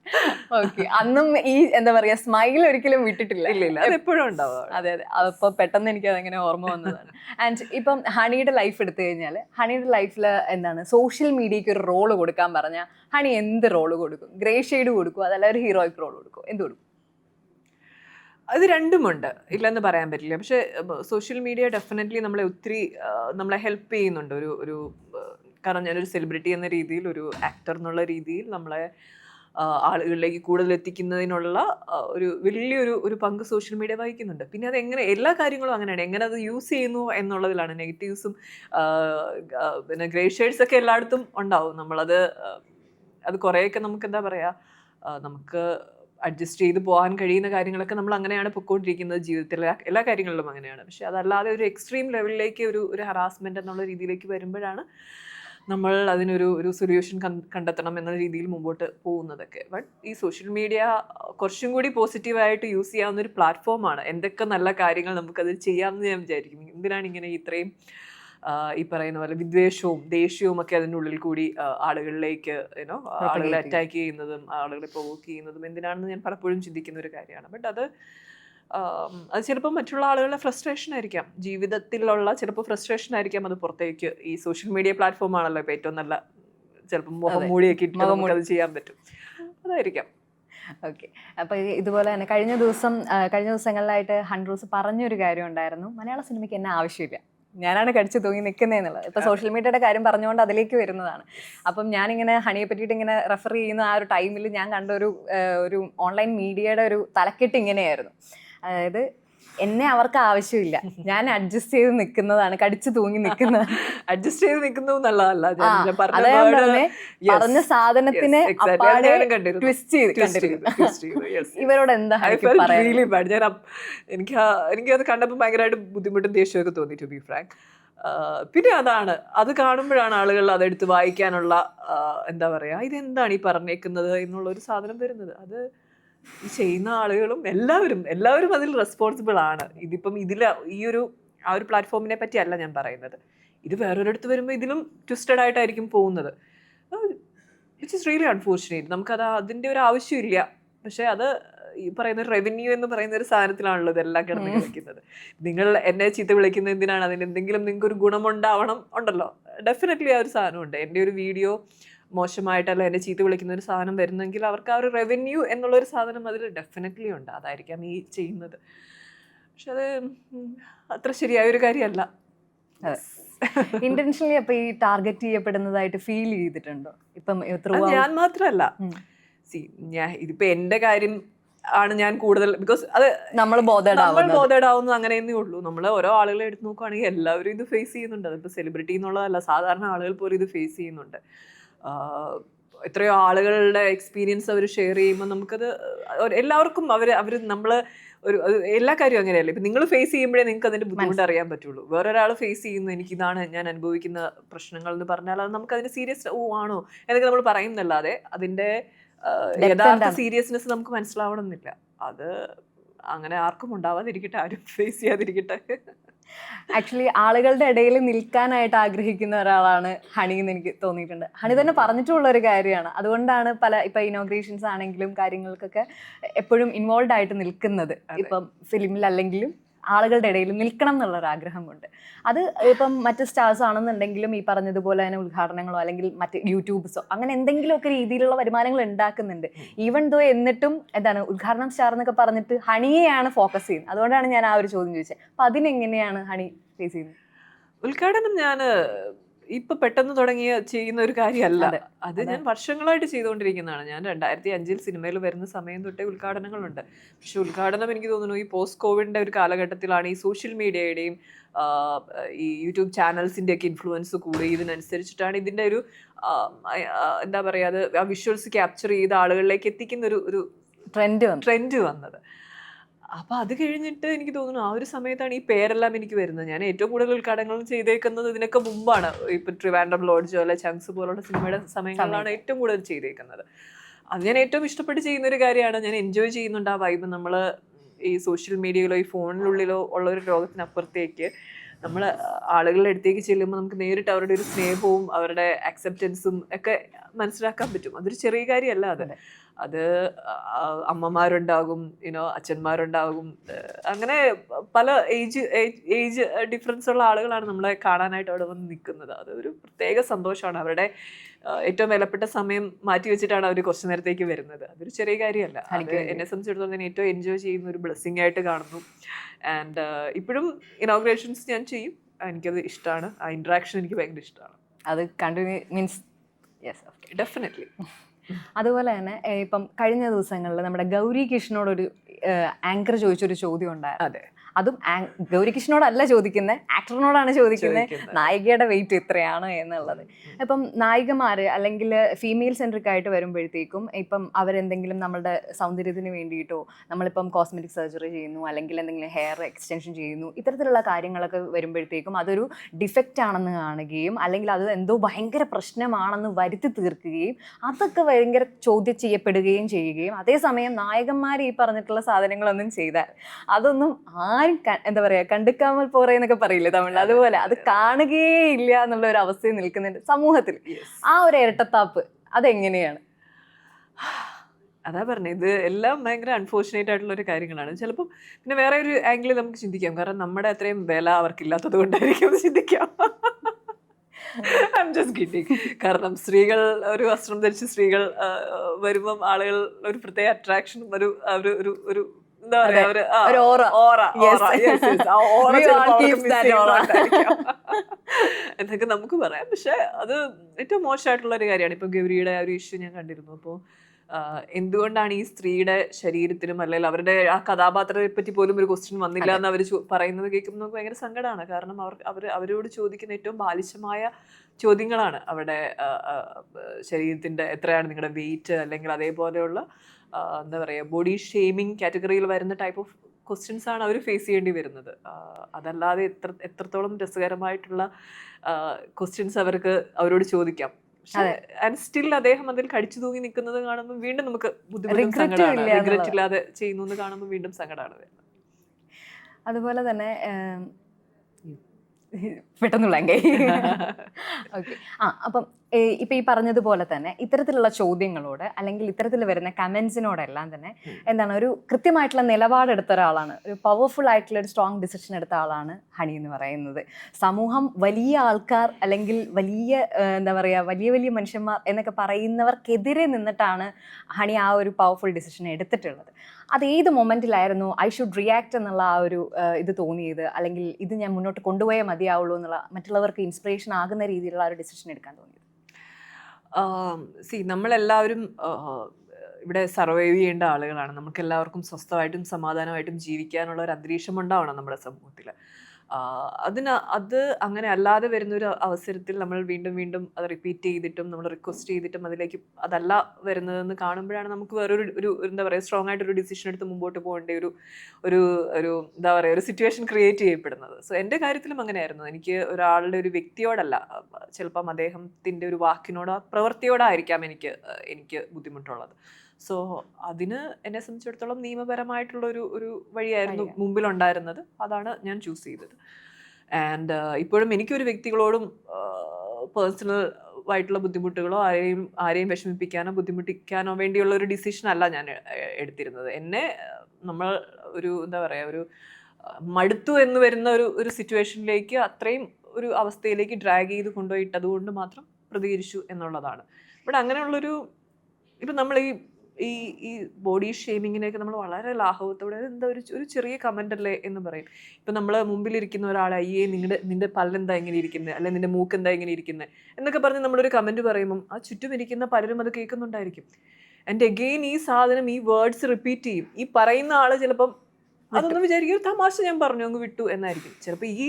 ഓക്കെ. അന്നും ഈ എന്താ പറയാ സ്മൈൽ ഒരിക്കലും വിട്ടിട്ടില്ല. ഇല്ല എപ്പോഴും ഉണ്ടാവും അതെ അതെ. അപ്പൊ പെട്ടെന്ന് എനിക്ക് അതങ്ങനെ ഓർമ്മ വന്നതാണ്. ആൻഡ് ഇപ്പം ഹണിയുടെ ലൈഫ് എടുത്തു കഴിഞ്ഞാൽ ഹണിയുടെ ലൈഫിൽ എന്താണ് സോഷ്യൽ മീഡിയക്ക് ഒരു റോൾ കൊടുക്കാൻ പറഞ്ഞാൽ ഹണി എന്ത് റോൾ കൊടുക്കും? ഗ്രേ ഷെയ്ഡ് കൊടുക്കും അതല്ല ഒരു ഹീറോയിക് റോൾ കൊടുക്കും. എന്ത് കൊടുക്കും? അത് രണ്ടുമുണ്ട്. ഇല്ലെന്ന് പറയാൻ പറ്റില്ല. പക്ഷെ സോഷ്യൽ മീഡിയ ഡെഫിനറ്റ്ലി നമ്മളെ ഒത്തിരി നമ്മളെ ഹെൽപ്പ് ചെയ്യുന്നുണ്ട്. ഒരു ഒരു കാരണം ഞാനൊരു സെലിബ്രിറ്റി എന്ന രീതിയിൽ ഒരു ആക്ടർ എന്നുള്ള രീതിയിൽ നമ്മളെ ആളുകളിലേക്ക് കൂടുതൽ എത്തിക്കുന്നതിനുള്ള ഒരു വലിയൊരു ഒരു പങ്ക് സോഷ്യൽ മീഡിയ വഹിക്കുന്നുണ്ട്. പിന്നെ അത് എങ്ങനെ എല്ലാ കാര്യങ്ങളും അങ്ങനെയാണ്. എങ്ങനെ അത് യൂസ് ചെയ്യുന്നു എന്നുള്ളതിലാണ് നെഗറ്റീവ്സും പിന്നെ ഗ്രേ ഷെയ്ഡ്സ് ഒക്കെ എല്ലായിടത്തും ഉണ്ടാവും. നമ്മളത് അത് കുറേയൊക്കെ നമുക്ക് എന്താ പറയുക നമുക്ക് അഡ്ജസ്റ്റ് ചെയ്ത് പോകാൻ കഴിയുന്ന കാര്യങ്ങളൊക്കെ നമ്മൾ അങ്ങനെയാണ് പൊയ്ക്കൊണ്ടിരിക്കുന്നത് ജീവിതത്തിൽ. എല്ലാ- കാര്യങ്ങളിലും അങ്ങനെയാണ്. പക്ഷെ അതല്ലാതെ ഒരു എക്സ്ട്രീം ലെവലിലേക്ക് ഒരു ഒരു ഹറാസ്മെന്റ് എന്നുള്ള രീതിയിലേക്ക് വരുമ്പോഴാണ് നമ്മൾ അതിനൊരു ഒരു സൊല്യൂഷൻ കണ്ടെത്തണം എന്ന രീതിയിൽ മുമ്പോട്ട് പോകുന്നതൊക്കെ. ബട്ട് ഈ സോഷ്യൽ മീഡിയ കുറച്ചും കൂടി പോസിറ്റീവായിട്ട് യൂസ് ചെയ്യാവുന്ന ഒരു പ്ലാറ്റ്ഫോമാണ് എന്തൊക്കെ നല്ല കാര്യങ്ങൾ നമുക്കതിൽ ചെയ്യാമെന്ന് ഞാൻ വിചാരിക്കും. എന്തിനാണ് ഇങ്ങനെ ഇത്രയും ഈ പറയുന്ന പോലെ വിദ്വേഷവും ദേഷ്യവും ഒക്കെ അതിന്റെ ഉള്ളിൽ കൂടി ആളുകളിലേക്ക് യുനോ ആളുകളെ അറ്റാക്ക് ചെയ്യുന്നതും ആളുകളെ പ്രൊവോക്ക് ചെയ്യുന്നതും എന്തിനാണെന്ന് ഞാൻ പലപ്പോഴും ചിന്തിക്കുന്ന ഒരു കാര്യമാണ്. ബട്ട് അത് അത് ചിലപ്പോൾ മറ്റുള്ള ആളുകളുടെ ഫ്രസ്ട്രേഷൻ ആയിരിക്കാം. ജീവിതത്തിലുള്ള ചിലപ്പോൾ ഫ്രസ്ട്രേഷൻ ആയിരിക്കാം അത് പുറത്തേക്ക്. ഈ സോഷ്യൽ മീഡിയ പ്ലാറ്റ്ഫോം ആണല്ലോ ഇപ്പോൾ ഏറ്റവും നല്ല ചിലപ്പോൾ മുഖം മൂടിയൊക്കെ ഇട്ട് മുഖം അത് ചെയ്യാൻ പറ്റും. അതായിരിക്കാം. ഓക്കെ അപ്പോൾ ഇതുപോലെ തന്നെ കഴിഞ്ഞ ദിവസം കഴിഞ്ഞ ദിവസങ്ങളിലായിട്ട് ഹൺഡ്രൂസ് പറഞ്ഞൊരു കാര്യം ഉണ്ടായിരുന്നു. മലയാള സിനിമയ്ക്ക് എന്നെ ആവശ്യമില്ല. ഞാനാണ് കടിച്ചു തൂങ്ങി നിൽക്കുന്നതെന്നുള്ളത് ഇപ്പൊ സോഷ്യൽ മീഡിയയുടെ കാര്യം പറഞ്ഞുകൊണ്ട് അതിലേക്ക് വരുന്നതാണ്. അപ്പം ഞാനിങ്ങനെ ഹണിയെ പറ്റിയിട്ട് ഇങ്ങനെ റെഫർ ചെയ്യുന്ന ആ ഒരു ടൈമിൽ ഞാൻ കണ്ട ഒരു ഒരു ഓൺലൈൻ മീഡിയയുടെ ഒരു തലക്കെട്ട് ഇങ്ങനെയായിരുന്നു. അതായത് എന്നെ അവർക്ക് ആവശ്യമില്ല. ഞാൻ അഡ്ജസ്റ്റ് ചെയ്ത് നിൽക്കുന്നതാണ് കടിച്ചു തൂങ്ങി നിൽക്കുന്നത് അഡ്ജസ്റ്റ് ചെയ്ത് നിൽക്കുന്നു പറഞ്ഞ സാധനത്തിന്. ട്വിസ്റ്റ് ചെയ്ത്. ഇവരോട് എന്താ. ഞാൻ എനിക്ക് എനിക്ക് അത് കണ്ടപ്പോൾ ഭയങ്കരമായിട്ട് ബുദ്ധിമുട്ടും ദേഷ്യമൊക്കെ തോന്നി ടു ബി ഫ്രാങ്ക് പിന്നെ അതാണ്. അത് കാണുമ്പോഴാണ് ആളുകൾ അതെടുത്ത് വായിക്കാനുള്ള എന്താ പറയാ ഇതെന്താണ് ഈ പറഞ്ഞേക്കുന്നത് എന്നുള്ള ഒരു സാധനം വരുന്നത്. അത് ഈ ചെയ്യുന്ന ആളുകളും എല്ലാവരും എല്ലാവരും അതിൽ റെസ്പോൺസിബിൾ ആണ്. ഇതിപ്പം ഇതിൽ ഈ ഒരു ആ ഒരു പ്ലാറ്റ്ഫോമിനെ പറ്റിയല്ല ഞാൻ പറയുന്നത്. ഇത് വേറൊരിടത്ത് വരുമ്പോൾ ഇതിലും ട്വിസ്റ്റഡ് ആയിട്ടായിരിക്കും പോകുന്നത്. വിച്ച് ഇസ് റിയലി അൺഫോർച്ചുനേറ്റ് നമുക്കത് അതിന്റെ ഒരു ആവശ്യമില്ല. പക്ഷേ അത് ഈ പറയുന്ന റവന്യൂ എന്ന് പറയുന്ന ഒരു സാധനത്തിലാണല്ലോ ഇതെല്ലാം കിടന്ന്. കളിക്കുന്നത് നിങ്ങൾ എന്നെ ചീത്ത വിളിക്കുന്ന എന്തിനാണ്? അതിന് എന്തെങ്കിലും നിങ്ങൾക്ക് ഒരു ഗുണമുണ്ടാവണം ഉണ്ടല്ലോ. ഡെഫിനറ്റ്ലി ആ ഒരു സാധനമുണ്ട്. എന്റെ ഒരു വീഡിയോ മോശമായിട്ടല്ല എന്നെ ചീത്ത വിളിക്കുന്ന ഒരു സാധനം വരുന്നെങ്കിൽ അവർക്ക് ആ ഒരു റവന്യൂ എന്നുള്ള ഒരു സാധനം അതിൽ ഡെഫിനറ്റ്ലി ഉണ്ട്. അതായിരിക്കാം ഈ ചെയ്യുന്നത്. പക്ഷെ അത് അത്ര ശരിയായ ഒരു കാര്യമല്ല. ഇന്റൻഷനലി അപ്പൊ ഈ ടാർഗറ്റ് ചെയ്യപ്പെടുന്നതായിട്ട് ഫീൽ ചെയ്തിട്ടുണ്ടോ? ഇപ്പം ഞാൻ മാത്രമല്ല. സി ഞാൻ ഇതിപ്പോ എന്റെ കാര്യം ആണ് ഞാൻ കൂടുതൽ ബിക്കോസ് അത് നമ്മൾ നമ്മൾ ആവുന്നത്. ബോധേഡ് അങ്ങനെയെന്നേ ഉള്ളൂ. നമ്മൾ ഓരോ ആളുകളെ എടുത്ത് നോക്കുകയാണെങ്കിൽ എല്ലാവരും ഇത് ഫേസ് ചെയ്യുന്നുണ്ട്. അതിപ്പോൾ സെലിബ്രിറ്റി എന്നുള്ളതല്ല സാധാരണ ആളുകൾ പോലും ഇത് ഫേസ് ചെയ്യുന്നുണ്ട്. എത്രയോ ആളുകളുടെ എക്സ്പീരിയൻസ് അവർ ഷെയർ ചെയ്യുമ്പോൾ നമുക്കത് എല്ലാവർക്കും അവർ അവർ നമ്മൾ ഒരു എല്ലാ കാര്യവും അങ്ങനെയല്ലേ? ഇപ്പം നിങ്ങൾ ഫേസ് ചെയ്യുമ്പോഴേ നിങ്ങൾക്ക് അതിന്റെ ബുദ്ധിമുട്ട് അറിയാൻ പറ്റുള്ളൂ. വേറൊരാൾ ഫേസ് ചെയ്യുന്നു എനിക്ക് ഇതാണ് ഞാൻ അനുഭവിക്കുന്ന പ്രശ്നങ്ങൾ എന്ന് പറഞ്ഞാൽ അത് നമുക്ക് അതിന് സീരിയസ് ഓ ആണോ? എന്നൊക്കെ നമ്മൾ പറയുന്നല്ലാതെ അതിന്റെ യഥാർത്ഥ സീരിയസ്നെസ് നമുക്ക് മനസ്സിലാവണമെന്നില്ല. അത് അങ്ങനെ ആർക്കും ഉണ്ടാവാതിരിക്കട്ടെ ആരും ഫേസ് ചെയ്യാതിരിക്കട്ടെ. ആക്ച്വലി ആളുകളുടെ ഇടയിൽ നിൽക്കാനായിട്ട് ആഗ്രഹിക്കുന്ന ഒരാളാണ് ഹണി എന്ന് എനിക്ക് തോന്നിയിട്ടുണ്ട്. ഹണി തന്നെ പറഞ്ഞിട്ടുള്ള ഒരു കാര്യമാണ്. അതുകൊണ്ടാണ് പല ഇപ്പൊ ഇനോഗ്രേഷൻസ് ആണെങ്കിലും കാര്യങ്ങൾക്കൊക്കെ എപ്പോഴും ഇൻവോൾവ് ആയിട്ട് നിൽക്കുന്നത്. ഇപ്പം ഫിലിമിൽ അല്ലെങ്കിലും ആളുകളുടെ ഇടയിൽ നിൽക്കണം എന്നുള്ള ഒരു ആഗ്രഹമുണ്ട് അത് ഇപ്പം മറ്റ് സ്റ്റാർസ് ആണെന്നുണ്ടെങ്കിലും ഈ പറഞ്ഞതുപോലെ തന്നെ ഉദ്ഘാടനങ്ങളോ അല്ലെങ്കിൽ മറ്റ് യൂട്യൂബ്സോ അങ്ങനെ എന്തെങ്കിലുമൊക്കെ രീതിയിലുള്ള വരുമാനങ്ങൾ ഉണ്ടാക്കുന്നുണ്ട്. ഈവൻ ദോ എന്നിട്ടും എന്താണ് ഉദ്ഘാടനം സ്റ്റാർ എന്നൊക്കെ പറഞ്ഞിട്ട് ഹണിയെയാണ് ഫോക്കസ് ചെയ്യുന്നത്. അതുകൊണ്ടാണ് ഞാൻ ആ ഒരു ചോദ്യം ചോദിച്ചത്. അപ്പം അതിനെങ്ങനെയാണ് ഹണി ഫേസ് ചെയ്യുന്നത്? ഉദ്ഘാടനം ഞാൻ ഇപ്പൊ പെട്ടെന്ന് തുടങ്ങിയ ചെയ്യുന്ന ഒരു കാര്യമല്ല. അത് ഞാൻ വർഷങ്ങളായിട്ട് ചെയ്തുകൊണ്ടിരിക്കുന്നതാണ്. ഞാൻ രണ്ടായിരത്തി അഞ്ചിൽ സിനിമയിൽ വരുന്ന സമയം തൊട്ടേ ഉദ്ഘാടനങ്ങളുണ്ട്. പക്ഷെ ഉദ്ഘാടനം എനിക്ക് തോന്നുന്നു ഈ പോസ്റ്റ് കോവിഡിന്റെ ഒരു കാലഘട്ടത്തിലാണ് ഈ സോഷ്യൽ മീഡിയയുടെയും ഈ യൂട്യൂബ് ചാനൽസിന്റെ ഒക്കെ ഇൻഫ്ലുവൻസ് കൂടി ഇതിനനുസരിച്ചിട്ടാണ് ഇതിന്റെ ഒരു എന്താ പറയാ അത് ആ വിഷ്വൽസ് ക്യാപ്ചർ ചെയ്ത് ആളുകളിലേക്ക് എത്തിക്കുന്ന ഒരു ഒരു ട്രെൻഡ് ട്രെൻഡ് വന്നത്. അപ്പൊ അത് കഴിഞ്ഞിട്ട് എനിക്ക് തോന്നുന്നു ആ ഒരു സമയത്താണ് ഈ പേരെല്ലാം എനിക്ക് വരുന്നത്. ഞാൻ ഏറ്റവും കൂടുതൽ ഉദ്ഘാടനങ്ങൾ ചെയ്തേക്കുന്നത് ഇതിനൊക്കെ മുമ്പാണ്. ഇപ്പൊ ട്രിവാൻഡം ലോഡ്ജോ അല്ലെ ചങ്സ് പോലുള്ള സിനിമയുടെ സമയങ്ങളിലാണ് ഏറ്റവും കൂടുതൽ ചെയ്തേക്കുന്നത്. അത് ഞാൻ ഏറ്റവും ഇഷ്ടപ്പെട്ട് ചെയ്യുന്ന ഒരു കാര്യമാണ്. ഞാൻ എൻജോയ് ചെയ്യുന്നുണ്ട് ആ വൈബ് നമ്മൾ ഈ സോഷ്യൽ മീഡിയയിലോ ഈ ഫോണിനുള്ളിലോ ഉള്ള ഒരു ലോകത്തിനപ്പുറത്തേക്ക് നമ്മൾ ആളുകളുടെ അടുത്തേക്ക് ചെല്ലുമ്പോൾ നമുക്ക് നേരിട്ട് അവരുടെ ഒരു സ്നേഹവും അവരുടെ അക്സെപ്റ്റൻസും ഒക്കെ മനസ്സിലാക്കാൻ പറ്റും. അതൊരു ചെറിയ കാര്യമല്ല അത്. അതെ. അമ്മമാരുണ്ടാകും യുനോ അച്ഛന്മാരുണ്ടാകും. അങ്ങനെ പല ഏജ് ഏജ് ഡിഫറൻസ് ഉള്ള ആളുകളാണ് നമ്മളെ കാണാനായിട്ട് അവിടെ വന്ന് നിൽക്കുന്നത്. അത് ഒരു പ്രത്യേക സന്തോഷമാണ്. അവരുടെ ഏറ്റവും വിലപ്പെട്ട സമയം മാറ്റി വെച്ചിട്ടാണ് അവർ കുറച്ചു നേരത്തേക്ക് വരുന്നത്. അതൊരു ചെറിയ കാര്യമല്ല. അത് എനിക്ക്. എന്നെ സംബന്ധിച്ചിടത്തോളം ഞാൻ ഏറ്റവും എൻജോയ് ചെയ്യുന്ന ഒരു ബ്ലെസ്സിങ് ആയിട്ട് കാണുന്നു. ആൻഡ് ഇപ്പോഴും ഇനോഗ്രേഷൻസ് ഞാൻ ചെയ്യും. എനിക്കത് ഇഷ്ടമാണ് ആ ഇൻട്രാക്ഷൻ എനിക്ക് ഭയങ്കര ഇഷ്ടമാണ് അത് കണ്ടിന്യൂ മീൻസ് യെസ് ഡെഫിനറ്റ്ലി അതുപോലെ തന്നെ ഇപ്പം കഴിഞ്ഞ ദിവസങ്ങളിൽ നമ്മുടെ ഗൗരി കൃഷ്ണനോടൊരു ആങ്കർ ചോദിച്ചൊരു ചോദ്യം ഉണ്ടായിരുന്നു. അതെ ഗൗരികൃഷ്ണനോടല്ല ഗൗരി കൃഷ്ണനോടല്ല ചോദിക്കുന്നത് ആക്ടറിനോടാണ് ചോദിക്കുന്നത്. നായികയുടെ വെയിറ്റ് ഇത്രയാണ് എന്നുള്ളത്. ഇപ്പം നായികമാർ അല്ലെങ്കിൽ ഫീമെയിൽ സെൻട്രിക് ആയിട്ട് വരുമ്പോഴത്തേക്കും ഇപ്പം അവരെന്തെങ്കിലും നമ്മളുടെ സൗന്ദര്യത്തിന് വേണ്ടിയിട്ടോ നമ്മളിപ്പം കോസ്മെറ്റിക് സർജറി ചെയ്യുന്നു അല്ലെങ്കിൽ എന്തെങ്കിലും ഹെയർ എക്സ്റ്റൻഷൻ ചെയ്യുന്നു ഇത്തരത്തിലുള്ള കാര്യങ്ങളൊക്കെ വരുമ്പോഴത്തേക്കും അതൊരു ഡിഫക്റ്റ് ആണെന്ന് കാണുകയും അല്ലെങ്കിൽ അത് എന്തോ ഭയങ്കര പ്രശ്നമാണെന്ന് വരുത്തി തീർക്കുകയും അതൊക്കെ ഭയങ്കര ചോദ്യം ചെയ്യപ്പെടുകയും ചെയ്യുകയും അതേസമയം നായകന്മാർ ഈ പറഞ്ഞിട്ടുള്ള സാധനങ്ങളൊന്നും ചെയ്താൽ അതൊന്നും ആരും എന്താ പറയാ കണ്ടുക്കാമൽ പോറേന്നൊക്കെ പറയില്ലേ തമിഴ് അതുപോലെ അത് കാണുകയേ ഇല്ല എന്നുള്ള ഒരു അവസ്ഥയിൽ നിൽക്കുന്നുണ്ട് സമൂഹത്തിൽ. ആ ഒരു ഇരട്ടത്താപ്പ് അതെങ്ങനെയാണ്? അതാ പറഞ്ഞത് ഇത് എല്ലാം ഭയങ്കര അൺഫോർച്ചുനേറ്റ് ആയിട്ടുള്ള ഒരു കാര്യങ്ങളാണ്. ചിലപ്പം പിന്നെ വേറെ ഒരു ആംഗിളിൽ നമുക്ക് ചിന്തിക്കാം. കാരണം നമ്മുടെ അത്രയും വില അവർക്കില്ലാത്തത് കൊണ്ടായിരിക്കും ചിന്തിക്കാം. Kidding. കാരണം സ്ത്രീകൾ ഒരു വസ്ത്രം ധരിച്ച് സ്ത്രീകൾ വരുമ്പം ആളുകൾ ഒരു പ്രത്യേക അട്രാക്ഷനും ഒരു ഒരു ഒരു എന്താ പറയാ ഒരു ഒരു ഓറ. എന്നൊക്കെ നമുക്ക് പറയാം. പക്ഷെ അത് ഏറ്റവും മോശമായിട്ടുള്ള ഒരു കാര്യമാണ്. ഇപ്പൊ ഗൗരിയുടെ ആ ഒരു ഇഷ്യൂ ഞാൻ കണ്ടിരുന്നു. അപ്പോൾ എന്തുകൊണ്ടാണ് ഈ സ്ത്രീയുടെ ശരീരത്തിനും അല്ലെങ്കിൽ അവരുടെ ആ കഥാപാത്രത്തെ പറ്റി പോലും ഒരു ക്വസ്റ്റ്യൻ വന്നില്ല എന്ന് അവർ പറയുന്നത് കേൾക്കുമ്പോൾ നമുക്ക് ഭയങ്കര സങ്കടമാണ് കാരണം അവർ അവർ അവരോട് ചോദിക്കുന്ന ഏറ്റവും ബാലിശമായ ചോദ്യങ്ങളാണ്. അവിടെ ശരീരത്തിന്റെ എത്രയാണ് നിങ്ങളുടെ വെയിറ്റ് അല്ലെങ്കിൽ അതേപോലെയുള്ള എന്താ പറയുക ബോഡി ഷെയ്മിങ് കാറ്റഗറിയിൽ വരുന്ന ടൈപ്പ് ഓഫ് ക്വസ്റ്റ്യൻസ് ആണ് അവർ ഫേസ് ചെയ്യേണ്ടി വരുന്നത്. അതല്ലാതെ എത്ര എത്രത്തോളം രസകരമായിട്ടുള്ള ക്വസ്റ്റ്യൻസ് അവർക്ക് അവരോട് ചോദിക്കാം. ആൻഡ് സ്റ്റിൽ അദ്ദേഹം അതിൽ കടിച്ചു തൂങ്ങി നിൽക്കുന്നത് കാണുമ്പോൾ വീണ്ടും നമുക്ക് ബുദ്ധിമുട്ടും റിഗ്രറ്റ് ഇല്ലാതെ ചെയ്യുന്നു എന്ന് കാണുമ്പോൾ വീണ്ടും സങ്കടമാണ് വരുന്നത് അതുപോലെ തന്നെ പെട്ടെന്നുള്ള കൈ ഓക്കെ ആ അപ്പം ഇപ്പൊ ഈ പറഞ്ഞതുപോലെ തന്നെ ഇത്തരത്തിലുള്ള ചോദ്യങ്ങളോട് അല്ലെങ്കിൽ ഇത്തരത്തിൽ വരുന്ന കമന്റ്സിനോടെല്ലാം തന്നെ എന്താണ് ഒരു കൃത്യമായിട്ടുള്ള നിലപാടെടുത്ത ഒരാളാണ്. ഒരു പവർഫുൾ ആയിട്ടുള്ള ഒരു സ്ട്രോങ് ഡിസിഷൻ എടുത്ത ആളാണ് ഹണി എന്ന് പറയുന്നത്. സമൂഹം വലിയ ആൾക്കാർ അല്ലെങ്കിൽ വലിയ എന്താ പറയുക വലിയ വലിയ മനുഷ്യന്മാർ എന്നൊക്കെ പറയുന്നവർക്കെതിരെ നിന്നിട്ടാണ് ഹണി ആ ഒരു പവർഫുൾ ഡിസിഷൻ എടുത്തിട്ടുള്ളത്. അത് ഏത് മൊമെന്റിലായിരുന്നു ഐ ഷുഡ് റിയാക്ട് എന്നുള്ള ആ ഒരു ഇത് തോന്നിയത്? അല്ലെങ്കിൽ ഇത് ഞാൻ മുന്നോട്ട് കൊണ്ടുപോയേ മതിയാവുള്ളൂ എന്നുള്ള മറ്റുള്ളവർക്ക് ഇൻസ്പിറേഷൻ ആകുന്ന രീതിയിലുള്ള ഒരു ഡിസിഷൻ എടുക്കാൻ തോന്നിയത്? സി നമ്മളെല്ലാവരും ഇവിടെ സർവൈവ് ചെയ്യേണ്ട ആളുകളാണ്. നമുക്ക് എല്ലാവർക്കും സ്വസ്ഥമായിട്ടും സമാധാനമായിട്ടും ജീവിക്കാനുള്ള ഒരു അന്തരീക്ഷം ഉണ്ടാവണം നമ്മുടെ സമൂഹത്തിൽ അതിന് അത് അങ്ങനെ അല്ലാതെ വരുന്നൊരു അവസരത്തിൽ നമ്മൾ വീണ്ടും വീണ്ടും അത് റിപ്പീറ്റ് ചെയ്തിട്ടും നമ്മൾ റിക്വസ്റ്റ് ചെയ്തിട്ടും അതിലേക്ക് അതല്ല വരുന്നതെന്ന് കാണുമ്പോഴാണ് നമുക്ക് വേറൊരു ഒരു എന്താ പറയുക സ്ട്രോങ് ആയിട്ട് ഒരു ഡിസിഷൻ എടുത്ത് മുമ്പോട്ട് പോകേണ്ട ഒരു ഒരു ഒരു എന്താ പറയുക ഒരു സിറ്റുവേഷൻ ക്രിയേറ്റ് ചെയ്യപ്പെടുന്നത്. സോ എന്റെ കാര്യത്തിലും അങ്ങനെയായിരുന്നു. എനിക്ക് ഒരാളുടെ ഒരു വ്യക്തിയോടല്ല ചിലപ്പം അദ്ദേഹത്തിന്റെ ഒരു വാക്കിനോടോ പ്രവൃത്തിയോടായിരിക്കാം എനിക്ക് എനിക്ക് ബുദ്ധിമുട്ടുള്ളത്. സോ അതിന് എന്നെ സംബന്ധിച്ചിടത്തോളം നിയമപരമായിട്ടുള്ള ഒരു ഒരു വഴിയായിരുന്നു വഴിയാ. മുമ്പിലുണ്ടായിരുന്നത്. അതാണ് ഞാൻ ചൂസ് ചെയ്തത്. ആൻഡ് ഇപ്പോഴും എനിക്കൊരു വ്യക്തികളോടും പേഴ്സണൽ ആയിട്ടുള്ള ബുദ്ധിമുട്ടുകളോ ആരെയും ആരെയും വിഷമിപ്പിക്കാനോ ബുദ്ധിമുട്ടിക്കാനോ വേണ്ടിയുള്ള ഒരു ഡിസിഷൻ അല്ല ഞാൻ എടുത്തിരുന്നത്. എന്നെ നമ്മൾ ഒരു എന്താ പറയുക ഒരു മടുത്തു എന്ന് വരുന്ന ഒരു ഒരു സിറ്റുവേഷനിലേക്ക് അത്രയും ഒരു അവസ്ഥയിലേക്ക് ഡ്രാഗ് ചെയ്ത് കൊണ്ടുപോയിട്ട് അതുകൊണ്ട് മാത്രം പ്രതികരിച്ചു എന്നുള്ളതാണ്. ഇവിടെ അങ്ങനെയുള്ളൊരു ഇപ്പം നമ്മൾ ഈ ഈ ഈ ബോഡി ഷേമിങ്ങിനെയൊക്കെ നമ്മൾ വളരെ ലാഘവത്തോടെ എന്താ ഒരു ഒരു ചെറിയ കമന്റ് അല്ലേ എന്ന് പറയും. ഇപ്പം നമ്മൾ മുമ്പിലിരിക്കുന്ന ഒരാളെ അയ്യേ നിങ്ങളുടെ നിന്റെ പല്ലെന്താ ഇങ്ങനെ ഇരിക്കുന്നത് അല്ലെ നിന്റെ മൂക്ക് എന്താ ഇങ്ങനെ ഇരിക്കുന്നത് എന്നൊക്കെ പറഞ്ഞ് നമ്മളൊരു കമന്റ് പറയുമ്പം ആ ചുറ്റും ഇരിക്കുന്ന പലരും അത് കേൾക്കുന്നുണ്ടായിരിക്കും. ആൻഡ് എഗെയിൻ ഈ സാധനം ഈ വേർഡ്സ് റിപ്പീറ്റ് ചെയ്യും. ഈ പറയുന്ന ആൾ ചിലപ്പം അതൊന്നും വിചാരിക്കും "ഒരു തമാശ ഞാൻ പറഞ്ഞു അങ്ങ് വിട്ടു എന്നായിരിക്കും. ചിലപ്പോൾ ഈ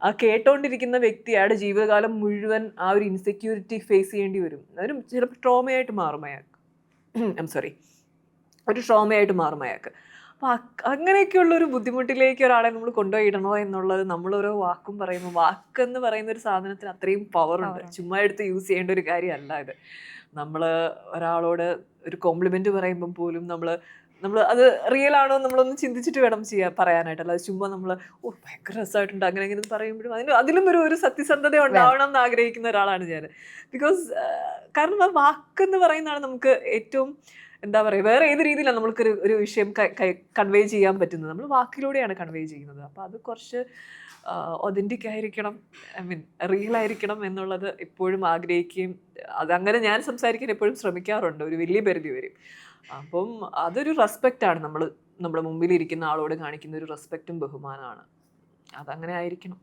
ആ കേട്ടോണ്ടിരിക്കുന്ന വ്യക്തി അയാളുടെ ജീവിതകാലം മുഴുവൻ ആ ഒരു ഇൻസെക്യൂരിറ്റി ഫേസ് ചെയ്യേണ്ടി വരും. അതിനും ചിലപ്പോൾ ട്രോമയായിട്ട് മാറും അയാൾക്ക്. ഐം സോറി ഒരു ട്രോമയായിട്ട് മാറും അയാൾക്ക് അപ്പോൾ അങ്ങനെയൊക്കെയുള്ള ഒരു ബുദ്ധിമുട്ടിലേക്ക് ഒരാളെ നമ്മൾ കൊണ്ടുപോയിടണോ എന്നുള്ളത് നമ്മളോരോ വാക്കും പറയുമ്പോൾ വാക്കെന്ന് പറയുന്ന ഒരു സാധനത്തിന് അത്രയും പവർ ഉണ്ട്. ചുമ്മാ എടുത്ത് യൂസ് ചെയ്യേണ്ട ഒരു കാര്യമല്ല ഇത്. നമ്മൾ ഒരാളോട് ഒരു കോംപ്ലിമെന്റ് പറയുമ്പം പോലും നമ്മൾ നമ്മൾ അത് റിയൽ ആണോ നമ്മളൊന്ന് ചിന്തിച്ചിട്ട് വേണം ചെയ്യാൻ പറയാനായിട്ട്. അല്ലാതെ ചുമ്മാ നമ്മൾ ഓ ഭയങ്കര രസമായിട്ടുണ്ട് അങ്ങനെ അങ്ങനെ പറയുമ്പോഴും അതിന് അതിലും ഒരു ഒരു സത്യസന്ധത ഉണ്ടാവണം എന്ന് ആഗ്രഹിക്കുന്ന ഒരാളാണ് ഞാൻ ബിക്കോസ് കാരണം ആ വാക്കെന്ന് പറയുന്നതാണ് നമുക്ക് ഏറ്റവും എന്താ പറയുക വേറെ ഏത് രീതിയിലാണ് നമുക്കൊരു ഒരു വിഷയം കൺവേ ചെയ്യാൻ പറ്റുന്നത്. നമ്മൾ വാക്കിലൂടെയാണ് കൺവേ ചെയ്യുന്നത്. അപ്പോൾ അത് കുറച്ച് ഒതന്റിക് ആയിരിക്കണം. ഐ മീൻ റിയൽ ആയിരിക്കണം എന്നുള്ളത് എപ്പോഴും ആഗ്രഹിക്കുകയും അതങ്ങനെ ഞാൻ സംസാരിക്കാൻ എപ്പോഴും ശ്രമിക്കാറുണ്ട്. ഒരു വലിയ പരിധി വരെ അപ്പം അതൊരു റെസ്പെക്റ്റാണ് ആണ്. നമ്മൾ നമ്മുടെ മുമ്പിൽ ഇരിക്കുന്ന ആളോട് കാണിക്കുന്ന ഒരു റെസ്പെക്റ്റും ബഹുമാനമാണ്. അതങ്ങനെ ആയിരിക്കണം.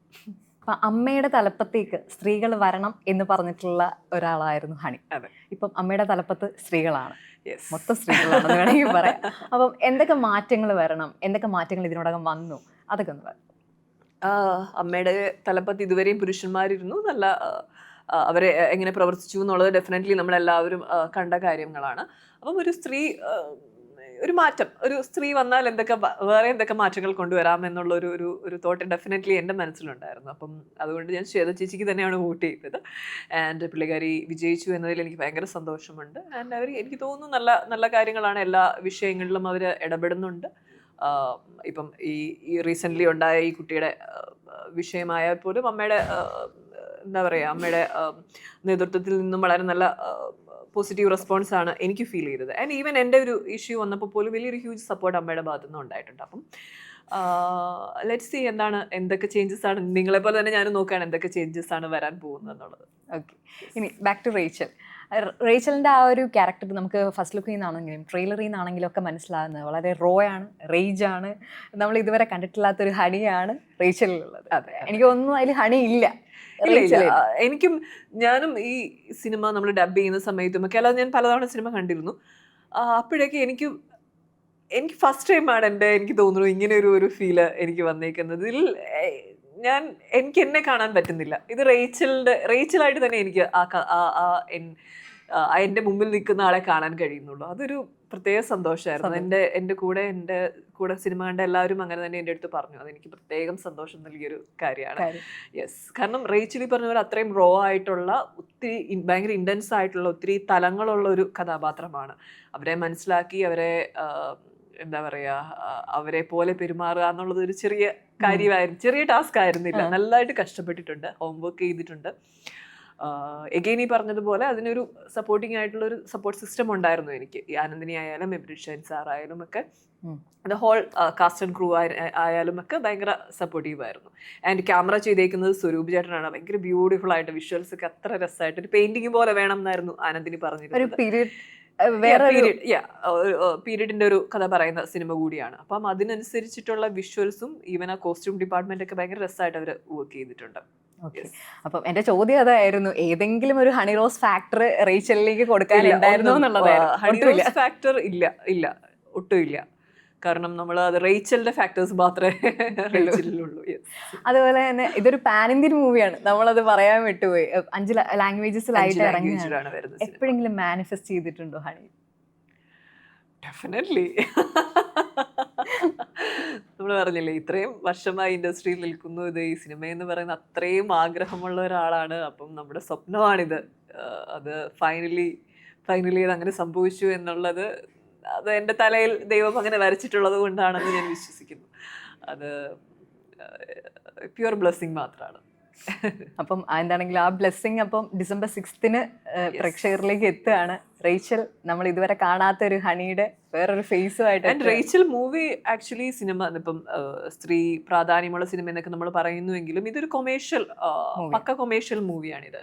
അപ്പൊ അമ്മയുടെ തലപ്പത്തേക്ക് സ്ത്രീകൾ വരണം എന്ന് പറഞ്ഞിട്ടുള്ള ഒരാളായിരുന്നു ഹണി. അതെ. ഇപ്പം അമ്മയുടെ തലപ്പത്ത് സ്ത്രീകളാണ്. മൊത്തം സ്ത്രീകളാണെന്ന് വേണമെങ്കിൽ പറയാം. അപ്പം എന്തൊക്കെ മാറ്റങ്ങൾ വരണം? എന്തൊക്കെ മാറ്റങ്ങൾ ഇതിനോടകം വന്നു? അതൊക്കെ ഒന്ന് പറയാം അമ്മയുടെ തലപ്പത്ത് ഇതുവരെയും പുരുഷന്മാരിരുന്നു. നല്ല അവരെ എങ്ങനെ പ്രവർത്തിച്ചു എന്നുള്ളത് ഡെഫിനറ്റ്ലി നമ്മളെല്ലാവരും കണ്ട കാര്യങ്ങളാണ്. അപ്പം ഒരു സ്ത്രീ ഒരു മാറ്റം. ഒരു സ്ത്രീ വന്നാൽ എന്തൊക്കെ വേറെ എന്തൊക്കെ മാറ്റങ്ങൾ കൊണ്ടുവരാം എന്നുള്ള ഒരു ഒരു ഒരു തോട്ട് ഡെഫിനറ്റ്ലി എന്റെ മനസ്സിലുണ്ടായിരുന്നു. അപ്പം അതുകൊണ്ട് ഞാൻ ശ്വേത ചേച്ചിക്ക് തന്നെയാണ് വോട്ട് ചെയ്തത്. ആൻഡ് പുള്ളിക്കാരി വിജയിച്ചു എന്നതിൽ എനിക്ക് ഭയങ്കര സന്തോഷമുണ്ട്. ആൻഡ് അവർ എനിക്ക് തോന്നുന്നു നല്ല നല്ല കാര്യങ്ങളാണ്. എല്ലാ വിഷയങ്ങളിലും അവർ ഇടപെടുന്നുണ്ട്. ഇപ്പം ഈ ഈ റീസെന്റ്ലി ഉണ്ടായ ഈ കുട്ടിയുടെ വിഷയമായാൽ പോലും അമ്മയുടെ എന്താ പറയുക അമ്മയുടെ നേതൃത്വത്തിൽ നിന്നും വളരെ നല്ല പോസിറ്റീവ് റെസ്പോൺസ് ആണ് എനിക്ക് ഫീൽ ചെയ്തത്. ആൻഡ് ഈവൻ എന്റെ ഒരു ഇഷ്യൂ വന്നപ്പോൾ പോലും വലിയൊരു ഹ്യൂജ് സപ്പോർട്ട് അമ്മയുടെ ഭാഗത്തു നിന്ന് ഉണ്ടായിട്ടുണ്ട്. അപ്പം ലെറ്റ് സി എന്താണ് എന്തൊക്കെ ചേഞ്ചസ് ആണ് നിങ്ങളെ പോലെ തന്നെ ഞാൻ നോക്കുകയാണ് എന്തൊക്കെ ചേഞ്ചസ് ആണ് വരാൻ പോകുന്നത് എന്നുള്ളത്. ഓക്കെ ഇനി ബാക്ക് ടു റേച്ചൽ. റേച്ചലിന്റെ ആ ഒരു ക്യാരക്ടർ നമുക്ക് ഫസ്റ്റ് ലുക്കിൽ നിന്നാണെങ്കിലും ട്രെയിലറിൽ നിന്നാണെങ്കിലും ഒക്കെ മനസ്സിലാകുന്നത്. വളരെ റോ ആണ് റേജ് ആണ് നമ്മൾ ഇതുവരെ കണ്ടിട്ടില്ലാത്തൊരു ഹണിയാണ് റേച്ചലിലുള്ളത്. അതെ എനിക്ക് ഒന്നും അതിൽ ഹണി ഇല്ല. എനിക്കും ഞാനും ഈ സിനിമ നമ്മൾ ഡബ് ചെയ്യുന്ന സമയത്തും ഒക്കെ അല്ലാതെ ഞാൻ പലതവണ സിനിമ കണ്ടിരുന്നു. അപ്പോഴൊക്കെ എനിക്ക് എനിക്ക് ഫസ്റ്റ് ടൈമാണ് എന്റെ എനിക്ക് തോന്നുന്നു ഇങ്ങനെ ഒരു ഒരു ഫീൽ എനിക്ക് വന്നേക്കുന്നത്. ഇതിൽ ഞാൻ എനിക്ക് എന്നെ കാണാൻ പറ്റുന്നില്ല. ഇത് റേച്ചലിന്റെ റേച്ചലായിട്ട് തന്നെ എനിക്ക് ആ ആ- ആ എൻ- എന്റെ മുമ്പിൽ നിൽക്കുന്ന ആളെ കാണാൻ കഴിയുന്നുള്ളൂ. അതൊരു പ്രത്യേക സന്തോഷമായിരുന്നു സന്തോഷം. എന്റെ എന്റെ കൂടെ എന്റെ കൂടെ സിനിമ കണ്ട എല്ലാവരും അങ്ങനെ തന്നെ എന്റെ അടുത്ത് പറഞ്ഞു. അതെനിക്ക് പ്രത്യേകം സന്തോഷം നൽകിയൊരു കാര്യമാണ്. യെസ്. കാരണം റേച്ചലി പറഞ്ഞ പോലെ അത്രയും റോ ആയിട്ടുള്ള ഒത്തിരി ഭയങ്കര ഇന്റൻസ് ആയിട്ടുള്ള ഒത്തിരി തലങ്ങളുള്ള ഒരു കഥാപാത്രമാണ്. അവരെ മനസ്സിലാക്കി അവരെ എന്താ പറയാ അവരെ പോലെ പെരുമാറുക എന്നുള്ളത് ഒരു ചെറിയ കാര്യമായിരുന്നു. ചെറിയ ടാസ്ക് ആയിരുന്നില്ല. നല്ലതായിട്ട് കഷ്ടപ്പെട്ടിട്ടുണ്ട്. ഹോംവർക്ക് ചെയ്തിട്ടുണ്ട്. എഗെയിൻ ഈ പറഞ്ഞതുപോലെ അതിനൊരു സപ്പോർട്ടിംഗ് ആയിട്ടുള്ള ഒരു സപ്പോർട്ട് സിസ്റ്റം ഉണ്ടായിരുന്നു എനിക്ക്. ഈ ആനന്ദിനി ആയാലും എബ്രിഷൻ സാർ ആയാലും ഒക്കെ. The whole cast and crew ആയാലും ഒക്കെ ഭയങ്കര സപ്പോർട്ടീവ് ആയിരുന്നു. ആൻഡ് ക്യാമറ ചെയ്തേക്കുന്നത് സ്വരൂപ് ചേട്ടനാണ്. ഭയങ്കര ബ്യൂട്ടിഫുൾ ആയിട്ട് വിഷ്വൽസ് ഒക്കെ അത്ര രസമായിട്ട് ഒരു പെയിന്റിംഗ് പോലെ വേണം എന്നായിരുന്നു ആനന്ദിനി പറഞ്ഞിരുന്നത്. വേറെ പീരീഡിന്റെ ഒരു കഥ പറയുന്ന സിനിമ കൂടിയാണ്. അപ്പം അതിനനുസരിച്ചിട്ടുള്ള വിഷ്വൽസും ഈവൻ ആ കോസ്റ്റ്യൂം ഡിപ്പാർട്ട്മെന്റ് ഒക്കെ ഭയങ്കര രസമായിട്ട് അവർ വർക്ക് ചെയ്തിട്ടുണ്ട്. അപ്പം എന്റെ ചോദ്യം അതായിരുന്നു ഏതെങ്കിലും ഒരു ഹണി റോസ് ഫാക്ടർ റേച്ചലിലേക്ക് കൊടുക്കാൻ ഫാക്ടർ ഇല്ല ഇല്ല ഒട്ടും ഇല്ല കാരണം നമ്മൾ അത് റേച്ചലിന്റെ ഫാക്ടേഴ്സ് മാത്രമേ റേച്ചലിലുള്ളൂ. അതുപോലെ തന്നെ ഇതൊരു പാൻ ഇന്ത്യൻ മൂവിയാണ് നമ്മളത് പറയാൻ വിട്ടുപോയി. അഞ്ച് ലാംഗ്വേജസിലായിട്ട് അഞ്ച് ഇറങ്ങിയാണ് വരുന്നത് എപ്പോഴെങ്കിലും മാനിഫെസ്റ്റ് ചെയ്തിട്ടുണ്ടോ ഹണി? ഡെഫിനറ്റ്ലി നമ്മൾ പറഞ്ഞില്ലേ ഇത്രയും വർഷമായി ഇൻഡസ്ട്രിയിൽ നിൽക്കുന്നു ഇത്. ഈ സിനിമ എന്ന് പറയുന്ന അത്രയും ആഗ്രഹമുള്ള ഒരാളാണ്. അപ്പം നമ്മുടെ സ്വപ്നമാണിത്. അത് ഫൈനലി ഫൈനലി അത് അങ്ങനെ സംഭവിച്ചു എന്നുള്ളത് അത് എന്റെ തലയിൽ ദൈവം അങ്ങനെ വരച്ചിട്ടുള്ളത് കൊണ്ടാണെന്ന് ഞാൻ വിശ്വസിക്കുന്നു. അത് പ്യുവർ ബ്ലെസ്സിങ് മാത്രമാണ് അപ്പം എന്താണെങ്കിലും ആ ബ്ലെസ്സിങ് അപ്പം ഡിസംബർ സിക്സ്തിന് പ്രേക്ഷകരിലേക്ക് എത്തുകയാണ്. റേച്ചൽ നമ്മൾ ഇതുവരെ കാണാത്ത ഒരു ഹണിയുടെ വേറൊരു ഫേസുമായിട്ട് and Rachel movie actually cinema ഇപ്പം സ്ത്രീ പ്രാധാന്യമുള്ള സിനിമ എന്നൊക്കെ നമ്മൾ പറയുന്നുവെങ്കിലും ഇതൊരു കൊമേഴ്ഷ്യൽ പക്ക കൊമേഴ്ഷ്യൽ മൂവിയാണിത്.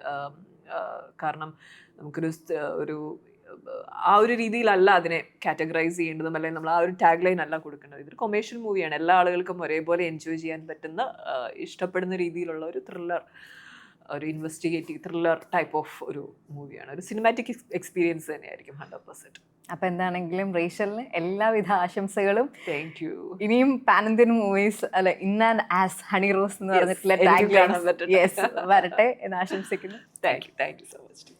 കാരണം നമുക്കൊരു ഒരു ആ ഒരു രീതിയിലല്ല അതിനെ കാറ്റഗറൈസ് ചെയ്യേണ്ടതും അല്ലെങ്കിൽ നമ്മൾ ആ ഒരു ടാഗ് ലൈൻ അല്ല കൊടുക്കേണ്ടത്. ഇതൊരു കൊമേഴ്ഷ്യൽ മൂവിയാണ് എല്ലാ ആളുകൾക്കും ഒരേപോലെ എൻജോയ് ചെയ്യാൻ പറ്റുന്ന ഇഷ്ടപ്പെടുന്ന രീതിയിലുള്ള ഒരു ത്രില്ലർ ഒരു ഇൻവെസ്റ്റിഗേറ്റീവ് ത്രില്ലർ ടൈപ്പ് ഓഫ് ഒരു മൂവിയാണ് ഒരു സിനിമാറ്റിക് എക്സ്പീരിയൻസ് തന്നെയായിരിക്കും ഹൺഡ്രഡ് പെർസെന്റ് അപ്പം എന്താണെങ്കിലും റീഷലിന് എല്ലാവിധ ആശംസകളും. താങ്ക് യു ഇനിയും പാൻ ഇന്ത്യൻ മൂവീസ് അല്ല in and as Honey Rose എന്ന് പറഞ്ഞിട്ടുള്ള വരട്ടെ എന്ന് ആശംസിക്കുന്നു. Thank you thank you so much